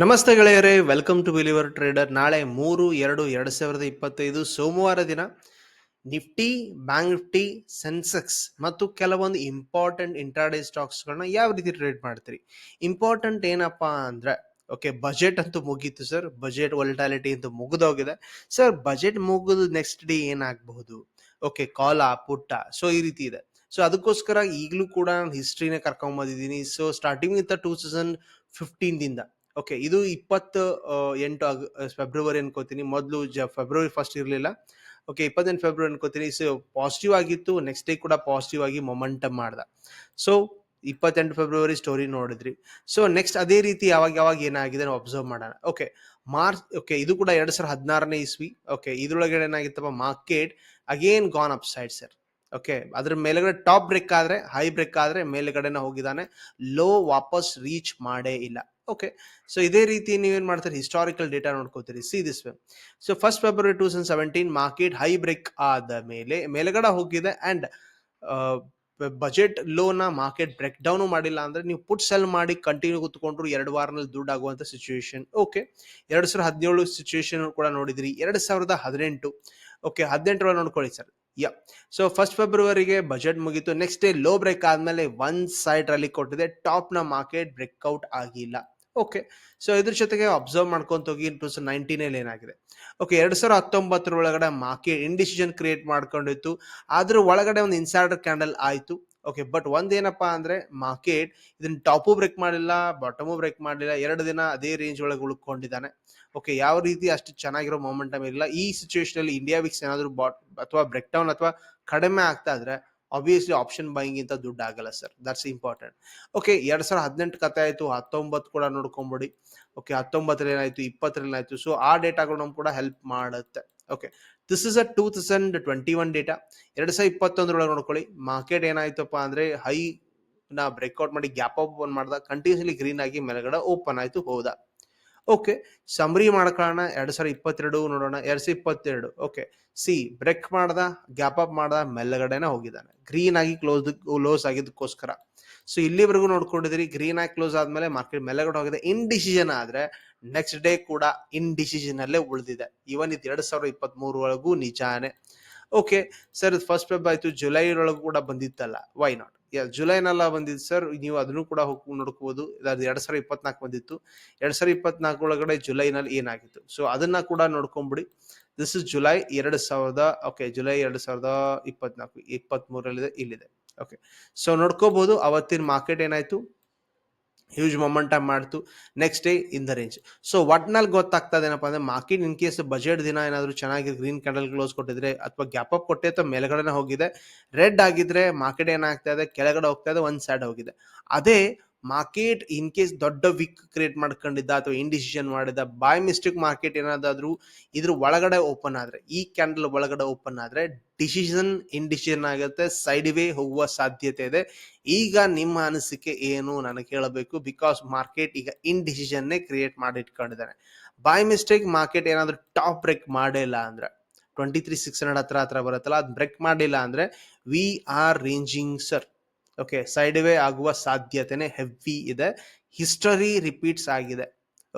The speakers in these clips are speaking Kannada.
ನಮಸ್ತೆ ಗೆಳೆಯರೇ ವೆಲ್ಕಮ್ ಟು ಬಿಲಿವರ್ ಟ್ರೇಡರ್ ನಾಳೆ ಮೂರು, ಎರಡು ಎರಡು ಸಾವಿರದ ಇಪ್ಪತ್ತೈದು ಸೋಮವಾರ ದಿನ ನಿಫ್ಟಿ, ಬ್ಯಾಂಕ್ ನಿಫ್ಟಿ, ಸೆನ್ಸೆಕ್ಸ್ ಮತ್ತು ಕೆಲವೊಂದು ಇಂಪಾರ್ಟೆಂಟ್ ಇಂಟ್ರಾಡೇ ಸ್ಟಾಕ್ಸ್ಗಳನ್ನ ಯಾವ ರೀತಿ ಟ್ರೇಡ್ ಮಾಡ್ತೀರಿ? ಇಂಪಾರ್ಟೆಂಟ್ ಏನಪ್ಪಾ ಅಂದ್ರೆ ಓಕೆ ಬಜೆಟ್ ಅಂತೂ ಮುಗೀತು ಸರ್ ಬಜೆಟ್ ವಲ್ಟಾಲಿಟಿ ಅಂತೂ ಮುಗಿದೋಗಿದೆ. ಸರ್ ಬಜೆಟ್ ಮುಗಿದು ನೆಕ್ಸ್ಟ್ ಡೇ ಏನಾಗಬಹುದು? ಓಕೆ ಕಾಲ ಪುಟ್ಟ. ಸೊ ಈ ರೀತಿ ಇದೆ. ಸೊ ಅದಕ್ಕೋಸ್ಕರ ಈಗಲೂ ಕೂಡ ನಾನು ಹಿಸ್ಟ್ರಿನೇ ಕರ್ಕೊಂಬಂದಿದ್ದೀನಿ ಸೊ ಸ್ಟಾರ್ಟಿಂಗ್ ಇಂದ ಟೂ ತೌಸಂಡ್ ಫಿಫ್ಟೀನ್ದಿಂದ ಓಕೆ ಇದು ಇಪ್ಪತ್ತು ಎಂಟು ಫೆಬ್ರವರಿ ಅನ್ಕೋತೀನಿ. ಮೊದಲು ಜ ಫೆಬ್ರವರಿ ಫಸ್ಟ್ ಇರಲಿಲ್ಲ. ಓಕೆ ಇಪ್ಪತ್ತೆಂಟು ಫೆಬ್ರವರಿ ಅನ್ಕೋತೀನಿ. ಸೊ ಪಾಸಿಟಿವ್ ಆಗಿತ್ತು ನೆಕ್ಸ್ಟ್ ಡೇ ಕೂಡ ಪಾಸಿಟಿವ್ ಆಗಿ ಮೊಮೆಂಟಮ್ ಮಾಡ್ದ. ಸೊ ಇಪ್ಪತ್ತೆಂಟು ಫೆಬ್ರವರಿ ಸ್ಟೋರಿ ನೋಡಿದ್ರಿ. ಸೊ ನೆಕ್ಸ್ಟ್ ಅದೇ ರೀತಿ ಯಾವಾಗ ಯಾವಾಗ ಏನಾಗಿದೆ ನಾವು ಅಬ್ಸರ್ವ್ ಮಾಡೋಣ. ಓಕೆ ಮಾರ್ಚ್ ಓಕೆ ಇದು ಕೂಡ ಎರಡು ಸಾವಿರದ ಹದಿನಾರನೇ ಇಸ್ವಿ. ಓಕೆ ಇದ್ರೊಳಗಡೆ ಏನಾಗಿತ್ತಪ್ಪ market again gone up side sir okay ಅದ್ರ ಮೇಲೆಗಡೆ ಟಾಪ್ ಬ್ರೇಕ್ ಆದ್ರೆ ಹೈ ಬ್ರೇಕ್ ಆದ್ರೆ ಮೇಲೆಗಡೆನ ಹೋಗಿದ್ದಾನೆ. ಲೋ ವಾಪಸ್ ರೀಚ್ ಮಾಡೇ ಇಲ್ಲ. ಓಕೆ ಸೊ ಇದೇ ರೀತಿ ನೀವೇನು ಮಾಡ್ತೀರಿ? Historical data ನೋಡ್ಕೋತೀರಿ see this way so first February two thousand seventeen market high break ಆದ ಮೇಲೆ, ಮೇಲೆಗಡೆ ಹೋಗಿದೆ ಅಂಡ್ ಬಜೆಟ್ ಲೋನ ಮಾರ್ಕೆಟ್ ಬ್ರೇಕ್ ಡೌನು ಮಾಡಿಲ್ಲ ಅಂದ್ರೆ ನೀವು ಪುಟ್ ಸೆಲ್ ಮಾಡಿ ಕಂಟಿನ್ಯೂ ಕುತ್ಕೊಂಡ್ರು ಎರಡು ವಾರನಲ್ಲಿ ದುಡ್ಡು ಆಗುವಂತ ಸಿಚುವೇಶನ್ ಓಕೆ ಎರಡು ಸಾವಿರದ ಹದಿನೇಳು ಸಿಚುವೇಶನ್ ಕೂಡ ನೋಡಿದ್ರಿ. ಎರಡು ಸಾವಿರದ ಹದಿನೆಂಟು. ಓಕೆ ಹದಿನೆಂಟರೊಳಗೆ ನೋಡ್ಕೊಳ್ಳಿ ಸರ್. ಯಾ ಸೊ ಫಸ್ಟ್ ಫೆಬ್ರವರಿಗೆ ಬಜೆಟ್ ಮುಗೀತು. ನೆಕ್ಸ್ಟ್ ಡೇ ಲೋ ಬ್ರೇಕ್ ಆದಮೇಲೆ ಒನ್ ಸೈಡ್ ರಲ್ಲಿ ಕೊಟ್ಟಿದೆ. ಟಾಪ್ನ ಮಾರ್ಕೆಟ್ ಬ್ರೇಕ್ಔಟ್ ಆಗಿಲ್ಲ. ಓಕೆ ಸೊ ಇದ್ರ ಜೊತೆಗೆ ಅಬ್ಸರ್ವ್ ಮಾಡ್ಕೊಂತ ಹೋಗಿ ಟೂ ತೌಸಂಡ್ ನೈನ್ಟೀನ್ ಅಲ್ಲಿ ಏನಾಗಿದೆ? ಓಕೆ ಎರಡು ಸಾವಿರ ಹತ್ತೊಂಬತ್ತರ ಒಳಗಡೆ ಮಾರ್ಕೆಟ್ ಇಂಡಿಸಿಷನ್ ಕ್ರಿಯೇಟ್ ಮಾಡ್ಕೊಂಡಿತ್ತು. ಅದ್ರ ಒಳಗಡೆ ಒಂದು ಇನ್ಸೈಡರ್ ಕ್ಯಾಂಡಲ್ ಆಯಿತು. ಓಕೆ ಬಟ್ ಒಂದೇನಪ್ಪಾ ಅಂದ್ರೆ ಮಾರ್ಕೆಟ್ ಇದನ್ನ ಟಾಪು ಬ್ರೇಕ್ ಮಾಡಿಲ್ಲ ಬಾಟಮು ಬ್ರೇಕ್ ಮಾಡಲಿಲ್ಲ, ಎರಡು ದಿನ ಅದೇ ರೇಂಜ್ ಒಳಗೆ ಉಳ್ಕೊಂಡಿದ್ದಾನೆ. ಓಕೆ ಯಾವ ರೀತಿ ಅಷ್ಟು ಚೆನ್ನಾಗಿರೋ ಮೊಮೆಂಟಮ್ ಇಲ್ಲ ಈ ಸಿಚುವೇಶನ್ ಅಲ್ಲಿ ಇಂಡಿಯಾ ವಿಕ್ಸ್ ಏನಾದರೂ ಬಾಟ್ ಅಥವಾ ಬ್ರೇಕ್ ಡೌನ್ ಅಥವಾ ಕಡಿಮೆ ಆಗ್ತಾ ಇದ್ರೆ ಆಬ್ವಿಯಸ್ಲಿ ಆಪ್ಷನ್ ಬೈಯಿಂಗ್ ಇಂತ ದುಡ್ಡು ಆಗಲ್ಲ ಸರ್ ದಟ್ಸ್ ಇಂಪಾರ್ಟೆಂಟ್ ಓಕೆ ಎರಡ್ ಸಾವಿರದ ಹದಿನೆಂಟು ಕತೆ ಆಯಿತು, ಹತ್ತೊಂಬತ್ತು ಕೂಡ ನೋಡ್ಕೊಂಬಿಡಿ. ಓಕೆ ಹತ್ತೊಂಬತ್ತರಲ್ಲಿ ಏನಾಯ್ತು, ಇಪ್ಪತ್ತರಲ್ಲಿ ಆಯ್ತು ಸೊ ಆ ಡೇಟಾಗಳು ನಮ್ಗೆ ಕೂಡ ಹೆಲ್ಪ್ ಮಾಡುತ್ತೆ. Okay this is a two thousand twenty one data ಎರಡ್ ಸಾವಿರದ ಇಪ್ಪತ್ತೊಂದರೊಳಗೆ ನೋಡ್ಕೊಳ್ಳಿ. ಮಾರ್ಕೆಟ್ ಏನಾಯ್ತಪ್ಪ ಅಂದ್ರೆ ಹೈ ನ ಬ್ರೇಕ್ಔಟ್ ಮಾಡಿ ಗ್ಯಾಪ್ ಓಪನ್ ಮಾಡ್ದ ಕಂಟಿನ್ಯೂಸ್ಲಿ ಗ್ರೀನ್ ಆಗಿ ಮೇಲ್ಗಡೆ ಓಪನ್ ಆಯ್ತು ಹೌದಾ. ಓಕೆ ಸಮರಿ ಮಾಡ್ಕೊಳ್ಳೋಣ. ಎರಡ್ ಸಾವಿರದ ಇಪ್ಪತ್ತೆರಡು ನೋಡೋಣ. ಎರಡ್ ಸಾವಿರದ ಇಪ್ಪತ್ತೆರಡು. ಓಕೆ ಸಿ ಬ್ರೇಕ್ ಮಾಡ್ದ ಗ್ಯಾಪ್ ಅಪ್ ಮಾಡ್ದ, ಮೆಲ್ಲಗಡೆನೆ ಹೋಗಿದ್ದಾನೆ. ಗ್ರೀನ್ ಆಗಿ ಕ್ಲೋಸ್ ಲೋಸ್ ಆಗಿದ್ದಕ್ಕೋಸ್ಕರ. ಸೊ ಇಲ್ಲಿವರೆಗೂ ನೋಡ್ಕೊಂಡಿದ್ರಿ ಗ್ರೀನ್ ಆಗಿ ಕ್ಲೋಸ್ ಆದ್ಮೇಲೆ ಮಾರ್ಕೆಟ್ ಮೆಲ್ಲಗಡೆ ಹೋಗಿದೆ. ಇನ್ ಡಿಸಿಷನ್ ಆದ್ರೆ ನೆಕ್ಸ್ಟ್ ಡೇ ಕೂಡ ಇನ್ಡಿಸಿಷನ್ ಅಲ್ಲೇ ಉಳಿದಿದೆ. ಇವನ್ ಇದು ಎರಡ್ ಸಾವಿರದ ಇಪ್ಪತ್ತ್ ಒಳಗೂ ನಿಜಾನೇ. ಓಕೆ ಸರ್ ಫಸ್ಟ್ ಪೆಬ್ ಆಯ್ತು. ಜುಲೈ ಒಳಗೂ ಕೂಡ ಬಂದಿತ್ತಲ್ಲ. ವೈ ನಾಟ್ ಜುಲೈನೆಲ್ಲ ಬಂದಿದ್ದು ಸರ್, ನೀವು ಅದನ್ನು ಕೂಡ ಹೋಗಿ ನೋಡ್ಕೋಬಹುದು ಅದು ಎರಡ್ ಸಾವಿರ ಇಪ್ಪತ್ನಾಲ್ಕು ಬಂದಿತ್ತು. ಎರಡ್ ಸಾವಿರದ ಇಪ್ಪತ್ನಾಲ್ಕು ಒಳಗಡೆ ಜುಲೈನಲ್ಲಿ ಏನಾಗಿತ್ತು? ಸೊ ಅದನ್ನ ಕೂಡ ನೋಡ್ಕೊಂಬಿಡಿ. ದಿಸ್ ಇಸ್ ಜುಲೈ ಎರಡ್ ಸಾವಿರದ ಓಕೆ ಜುಲೈ ಎರಡ್ ಸಾವಿರದ ಇಪ್ಪತ್ನಾಲ್ಕು ಇಪ್ಪತ್ತ್ ಮೂರಲ್ಲಿದೆ ಇಲ್ಲಿದೆ. ಓಕೆ ಸೊ ನೋಡ್ಕೋಬಹುದು ಅವತ್ತಿನ ಮಾರ್ಕೆಟ್ ಏನಾಯ್ತು? ಹ್ಯೂಜ್ ಮೊಮೆಂಟಮ್ ಮಾಡ್ತು. Next day in the range so ಒಟ್ನಲ್ಲಿ ಗೊತ್ತಾಗ್ತದೆ ಏನಪ್ಪ ಅಂದ್ರೆ ಮಾರ್ಕೆಟ್ ಇನ್ ಕೇಸ್ ಬಜೆಟ್ ದಿನ ಏನಾದರೂ ಚೆನ್ನಾಗಿ ಗ್ರೀನ್ ಕ್ಯಾಂಡಲ್ ಕ್ಲೋಸ್ ಕೊಟ್ಟಿದ್ರೆ ಅಥವಾ ಗ್ಯಾಪ್ ಅಪ್ ಕೊಟ್ಟೆ ಅಥವಾ ಮೇಲ್ಗಡೆನೆ ಹೋಗಿದೆ ರೆಡ್ ಆಗಿದ್ರೆ ಮಾರ್ಕೆಟ್ ಏನಾಗ್ತಾ ಇದೆ, ಕೆಳಗಡೆ ಹೋಗ್ತಾ ಇದೆ ಒಂದು ಸೈಡ್ ಹೋಗಿದೆ. ಅದೇ ಮಾರ್ಕೆಟ್ ಇನ್ ಕೇಸ್ ದೊಡ್ಡ ವಿಕ್ ಕ್ರಿಯೇಟ್ ಮಾಡ್ಕೊಂಡಿದ್ದ ಅಥವಾ ಇಂಡಿಸಿಷನ್ ಮಾಡಿದ ಬೈ ಮಿಸ್ಟೇಕ್ ಮಾರ್ಕೆಟ್ ಏನಾದ್ರೂ ಇದ್ರ ಒಳಗಡೆ ಓಪನ್ ಆದ್ರೆ, ಈ ಕ್ಯಾಂಡಲ್ ಒಳಗಡೆ ಓಪನ್ ಆದ್ರೆ ಡಿಸಿಷನ್ ಇಂಡಿಸಿಷನ್ ಆಗುತ್ತೆ ಸೈಡ್ ವೇ ಹೋಗುವ ಸಾಧ್ಯತೆ ಇದೆ. ಈಗ ನಿಮ್ಮ ಅನಿಸಿಕೆ ಏನು ನನಗೆ ಕೇಳಬೇಕು ಬಿಕಾಸ್ ಮಾರ್ಕೆಟ್ ಈಗ ಇಂಡಿಸಿಷನ್ನೇ ಕ್ರಿಯೇಟ್ ಮಾಡಿ ಇಟ್ಕೊಂಡಿದ್ದಾನೆ ಬೈ ಮಿಸ್ಟೇಕ್ ಮಾರ್ಕೆಟ್ ಏನಾದ್ರೂ ಟಾಪ್ ಬ್ರೇಕ್ ಮಾಡಿಲ್ಲ ಅಂದ್ರೆ ಟ್ವೆಂಟಿ ತ್ರೀ ಸಿಕ್ಸ್ ಹಂಡ್ರೆಡ್ ಹತ್ರ ಹತ್ರ ಬರುತ್ತಲ್ಲ ಅದು ಬ್ರೇಕ್ ಮಾಡಿಲ್ಲ ಅಂದ್ರೆ we are ranging sir okay sideways ಆಗುವ ಸಾಧ್ಯತೆನೆ ಹೆವಿ ಇದೆ. ಹಿಸ್ಟರಿ ರಿಪೀಟ್ಸ್ ಆಗಿದೆ.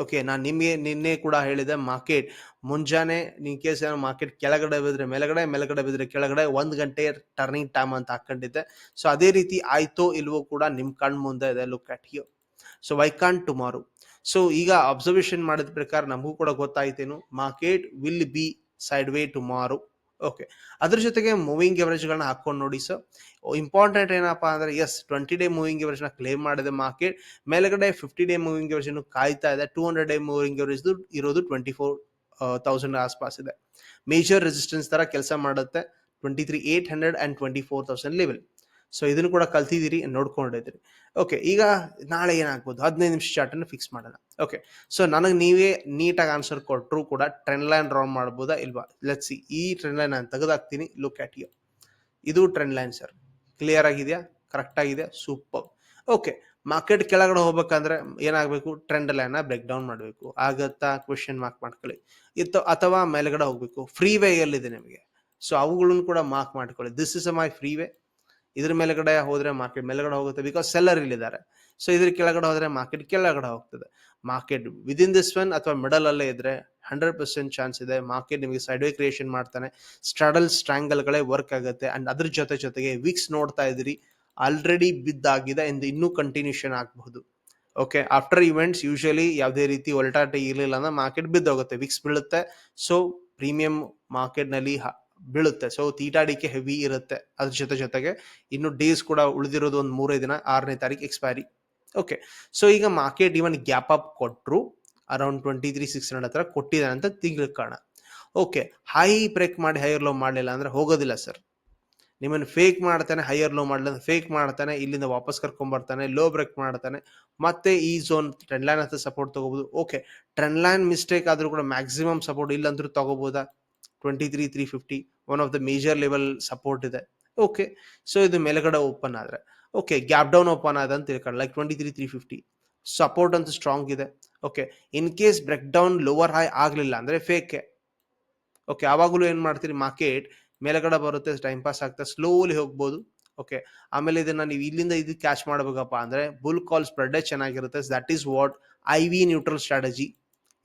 ಓಕೆ ನಾನು ನಿಮಗೆ ನಿನ್ನೆ ಕೂಡ ಹೇಳಿದೆ ಮಾರ್ಕೆಟ್ ಮುಂಜಾನೆ ನಿನ್ ಕೇಸ್ ಏನೋ ಮಾರ್ಕೆಟ್ ಕೆಳಗಡೆ ಬಿದ್ರೆ ಮೇಲಗಡೆ ಮೇಲಗಡೆ ಬಿದ್ರೆ ಕೆಳಗಡೆ, ಒಂದು ಗಂಟೆ ಟರ್ನಿಂಗ್ ಟೈಮ್ ಅಂತ ಹಾಕೊಂಡಿದ್ದೆ. ಸೊ ಅದೇ ರೀತಿ ಆಯ್ತೋ ಇಲ್ವೋ ಕೂಡ ನಿಮ್ ಕಣ್ ಮುಂದೆ ಇದೆ. Look at you so why con tomorrow so ಈಗ ಅಬ್ಸರ್ವೇಷನ್ ಮಾಡಿದ ಪ್ರಕಾರ ನಮಗೂ ಕೂಡ ಗೊತ್ತಾಯ್ತೇನು. Market will be sideways tomorrow okay ಅದ್ರ ಜೊತೆಗೆ ಮೂವಿಂಗ್ ಎವರೇಜ್ಗಳನ್ನ ಹಾಕೊಂಡು ನೋಡಿ ಸರ್ ಇಂಪಾರ್ಟೆಂಟ್ ಏನಪ್ಪಾ ಅಂದ್ರೆ ಎಸ್ ಟ್ವೆಂಟಿ ಡೇ ಮೂವಿಂಗ್ ಎವರೇಜ್ನ ಕ್ಲೇಮ್ ಮಾಡಿದೆ ಮಾರ್ಕೆಟ್ ಮೇಲ್ಗಡೆ ಫಿಫ್ಟಿ ಡೇ ಮೂವಿಂಗ್ ಅನ್ನು ಕಾಯ್ತಾ ಇದೆ. ಟೂ ಹಂಡ್ರೆಡ್ ಡೇ ಮೂವಿಂಗ್ ಇರೋದು ಟ್ವೆಂಟಿ ಫೋರ್ ತೌಸಂಡ್ ಆಸ್ಪಾಸ್ ಇದೆ. ಮೇಜರ್ ರೆಸಿಸ್ಟೆನ್ಸ್ ತರ ಕೆಲಸ ಮಾಡುತ್ತೆ. Twenty three eight hundred and twenty four thousand level so ಇದನ್ನು ಕೂಡ ಕಲ್ತಿದ್ದೀರಿ ನೋಡ್ಕೊಂಡಿದ್ದೀರಿ ಓಕೆ ಈಗ ನಾಳೆ ಏನಾಗ್ಬೋದು? ಹದಿನೈದು ನಿಮಿಷ ಚಾರ್ಟನ್ನು ಫಿಕ್ಸ್ ಮಾಡೋಣ. ಓಕೆ ಸೊ ನನಗೆ ನೀವೇ ನೀಟಾಗಿ ಆನ್ಸರ್ ಕೊಟ್ಟರು ಕೂಡ ಟ್ರೆಂಡ್ ಲೈನ್ ಡ್ರಾ ಮಾಡ್ಬೋದಾ ಇಲ್ವಾ? ಲೆಟ್ ಸಿ ಈ ಟ್ರೆಂಡ್ ಲೈನ್ ನಾನು ತೆಗೆದಾಕ್ತೀನಿ. ಲುಕ್ ಆಟ್ ಯು ಇದು ಟ್ರೆಂಡ್ ಲೈನ್ ಸರ್ ಕ್ಲಿಯರ್ ಆಗಿದೆಯಾ? ಕರೆಕ್ಟ್ ಆಗಿದೆ ಸೂಪರ್ ಓಕೆ ಮಾರ್ಕೆಟ್ ಕೆಳಗಡೆ ಹೋಗ್ಬೇಕಂದ್ರೆ ಏನಾಗಬೇಕು? ಟ್ರೆಂಡ್ ಲೈನ್ ಬ್ರೇಕ್ ಡೌನ್ ಮಾಡಬೇಕು. ಆಗತ್ತಾ? ಕ್ವೆಶನ್ ಮಾರ್ಕ್ ಮಾಡ್ಕೊಳ್ಳಿ. ಇತ್ತು, ಅಥವಾ ಮೇಲ್ಗಡೆ ಹೋಗ್ಬೇಕು. ಫ್ರೀ ವೇ ಎಲ್ಲಿದೆ ನಿಮಗೆ? ಸೊ ಅವುಗಳನ್ನು ಕೂಡ ಮಾರ್ಕ್ ಮಾಡ್ಕೊಳ್ಳಿ. This is a my free way ಇದ್ರ ಮೇಲ್ಗಡೆ ಹೋದ್ರೆ ಮಾರ್ಕೆಟ್ ಮೇಲ್ಗಡೆ ಹೋಗುತ್ತೆ ಬಿಕಾಸ್ ಸೆಲ್ಲರ್ ಇಲ್ಲಿದ್ದಾರೆ. ಸೊ ಇದ್ರ ಕೆಳಗಡೆ ಹೋದ್ರೆ ಮಾರ್ಕೆಟ್ ಕೆಳಗಡೆ ಹೋಗ್ತದೆ. ಮಾರ್ಕೆಟ್ ವಿದಿನ್ ದಿಸ್ ಒನ್ ಅಥವಾ ಮಿಡಲ್ ಅಲ್ಲೇ ಇದ್ರೆ ಹಂಡ್ರೆಡ್ ಪರ್ಸೆಂಟ್ ಚಾನ್ಸ್ ಇದೆ. ಮಾರ್ಕೆಟ್ ನಿಮಗೆ ಸೈಡ್ ವೇ ಕ್ರಿಯೇಷನ್ ಮಾಡ್ತಾನೆ ಸ್ಟ್ರಡಲ್ ಸ್ಟ್ರಾಂಗಲ್ಗಳೇ ವರ್ಕ್ ಆಗುತ್ತೆ. ಅಂಡ್ ಅದ್ರ ಜೊತೆ ಜೊತೆಗೆ ವೀಕ್ಸ್ ನೋಡ್ತಾ ಇದ್ದೀರಿ. ಆಲ್ರೆಡಿ ಬಿದ್ದಾಗಿದೆ ಎಂದು ಇನ್ನೂ ಕಂಟಿನ್ಯೂಷನ್ ಆಗಬಹುದು. ಓಕೆ ಆಫ್ಟರ್ ಇವೆಂಟ್ಸ್ ಯೂಶಲಿ ಯಾವುದೇ ರೀತಿ ಒಲ್ಟಾಟ ಇರಲಿಲ್ಲ ಅಂದ್ರೆ ಮಾರ್ಕೆಟ್ ಬಿದ್ದೋಗುತ್ತೆ. ವಿಕ್ಸ್ ಬೀಳುತ್ತೆ. ಸೊ ಪ್ರೀಮಿಯಂ ಮಾರ್ಕೆಟ್ನಲ್ಲಿ ಬೀಳುತ್ತೆ. ಸೊ ತೀಟಾಡಿಕೆ ಹೆವಿ ಇರುತ್ತೆ ಅದ್ರ ಜೊತೆ ಜೊತೆಗೆ. ಇನ್ನು ಡೇಸ್ ಕೂಡ ಉಳಿದಿರೋದು ಒಂದು ಮೂರೇ ದಿನ, ಆರನೇ ತಾರೀಕು ಎಕ್ಸ್ಪೈರಿ ಓಕೆ ಸೊ ಈಗ ಮಾರ್ಕೆಟ್ ಇವನ್ ಗ್ಯಾಪ್ ಅಪ್ ಕೊಟ್ಟರು around twenty three six hundred ಹತ್ರ ಕೊಟ್ಟಿದ್ದಾನೆ ಅಂತ ತಿಳ್ಕೋಣ ಓಕೆ ಹೈ ಬ್ರೇಕ್ ಮಾಡಿ ಹೈಯರ್ ಲೋ ಮಾಡಲಿಲ್ಲ ಅಂದ್ರೆ ಹೋಗೋದಿಲ್ಲ ಸರ್ ನಿಮ್ಮನ್ನು ಫೇಕ್ ಮಾಡ್ತಾನೆ ಹೈಯರ್ ಲೋ ಮಾಡಲಿಲ್ಲ ಫೇಕ್ ಮಾಡ್ತಾನೆ, ಇಲ್ಲಿಂದ ವಾಪಸ್ ಕರ್ಕೊಂಡ್ ಬರ್ತಾನೆ ಲೋ ಬ್ರೇಕ್ ಮಾಡ್ತಾನೆ. ಮತ್ತೆ ಈ ಝೋನ್ ಟ್ರೆಂಡ್ ಲೈನ್ ಹತ್ರ ಸಪೋರ್ಟ್ ತಗೋಬಹುದು ಓಕೆ ಟ್ರೆಂಡ್ ಲೈನ್ ಮಿಸ್ಟೇಕ್ ಆದ್ರೂ ಕೂಡ ಮ್ಯಾಕ್ಸಿಮಮ್ ಸಪೋರ್ಟ್ ಇಲ್ಲಂದ್ರೂ ತಗೋಬಹುದಾ twenty three fifty one of the major level support ಇದೆ. ಓಕೆ ಸೊ ಇದು ಮೇಲುಗಡೆ ಓಪನ್ ಆದರೆ. ಓಕೆ ಗ್ಯಾಪ್ ಡೌನ್ ಓಪನ್ ಆದ ಅಂತ ತಿಳ್ಕೊಂಡು like twenty three three fifty support ಅಂತ ಸ್ಟ್ರಾಂಗ್ ಇದೆ. Okay in case break down lower high ಆಗಲಿಲ್ಲ ಅಂದರೆ ಫೇಕೆ ಓಕೆ ಆವಾಗಲೂ ಏನು ಮಾಡ್ತೀರಿ? ಮಾರ್ಕೆಟ್ ಮೇಲುಗಡೆ ಬರುತ್ತೆ ಟೈಮ್ ಪಾಸ್ ಆಗ್ತಾ ಸ್ಲೋಲಿ ಹೋಗ್ಬೋದು. ಓಕೆ ಆಮೇಲೆ ಇದನ್ನ ನೀವು ಇಲ್ಲಿಂದ ಇದು ಕ್ಯಾಚ್ ಮಾಡಬೇಕಪ್ಪ ಅಂದರೆ ಬುಲ್ ಕಾಲ್ ಸ್ಪ್ರೆಡ್ ಚೆನ್ನಾಗಿರುತ್ತೆ. That is what I V neutral strategy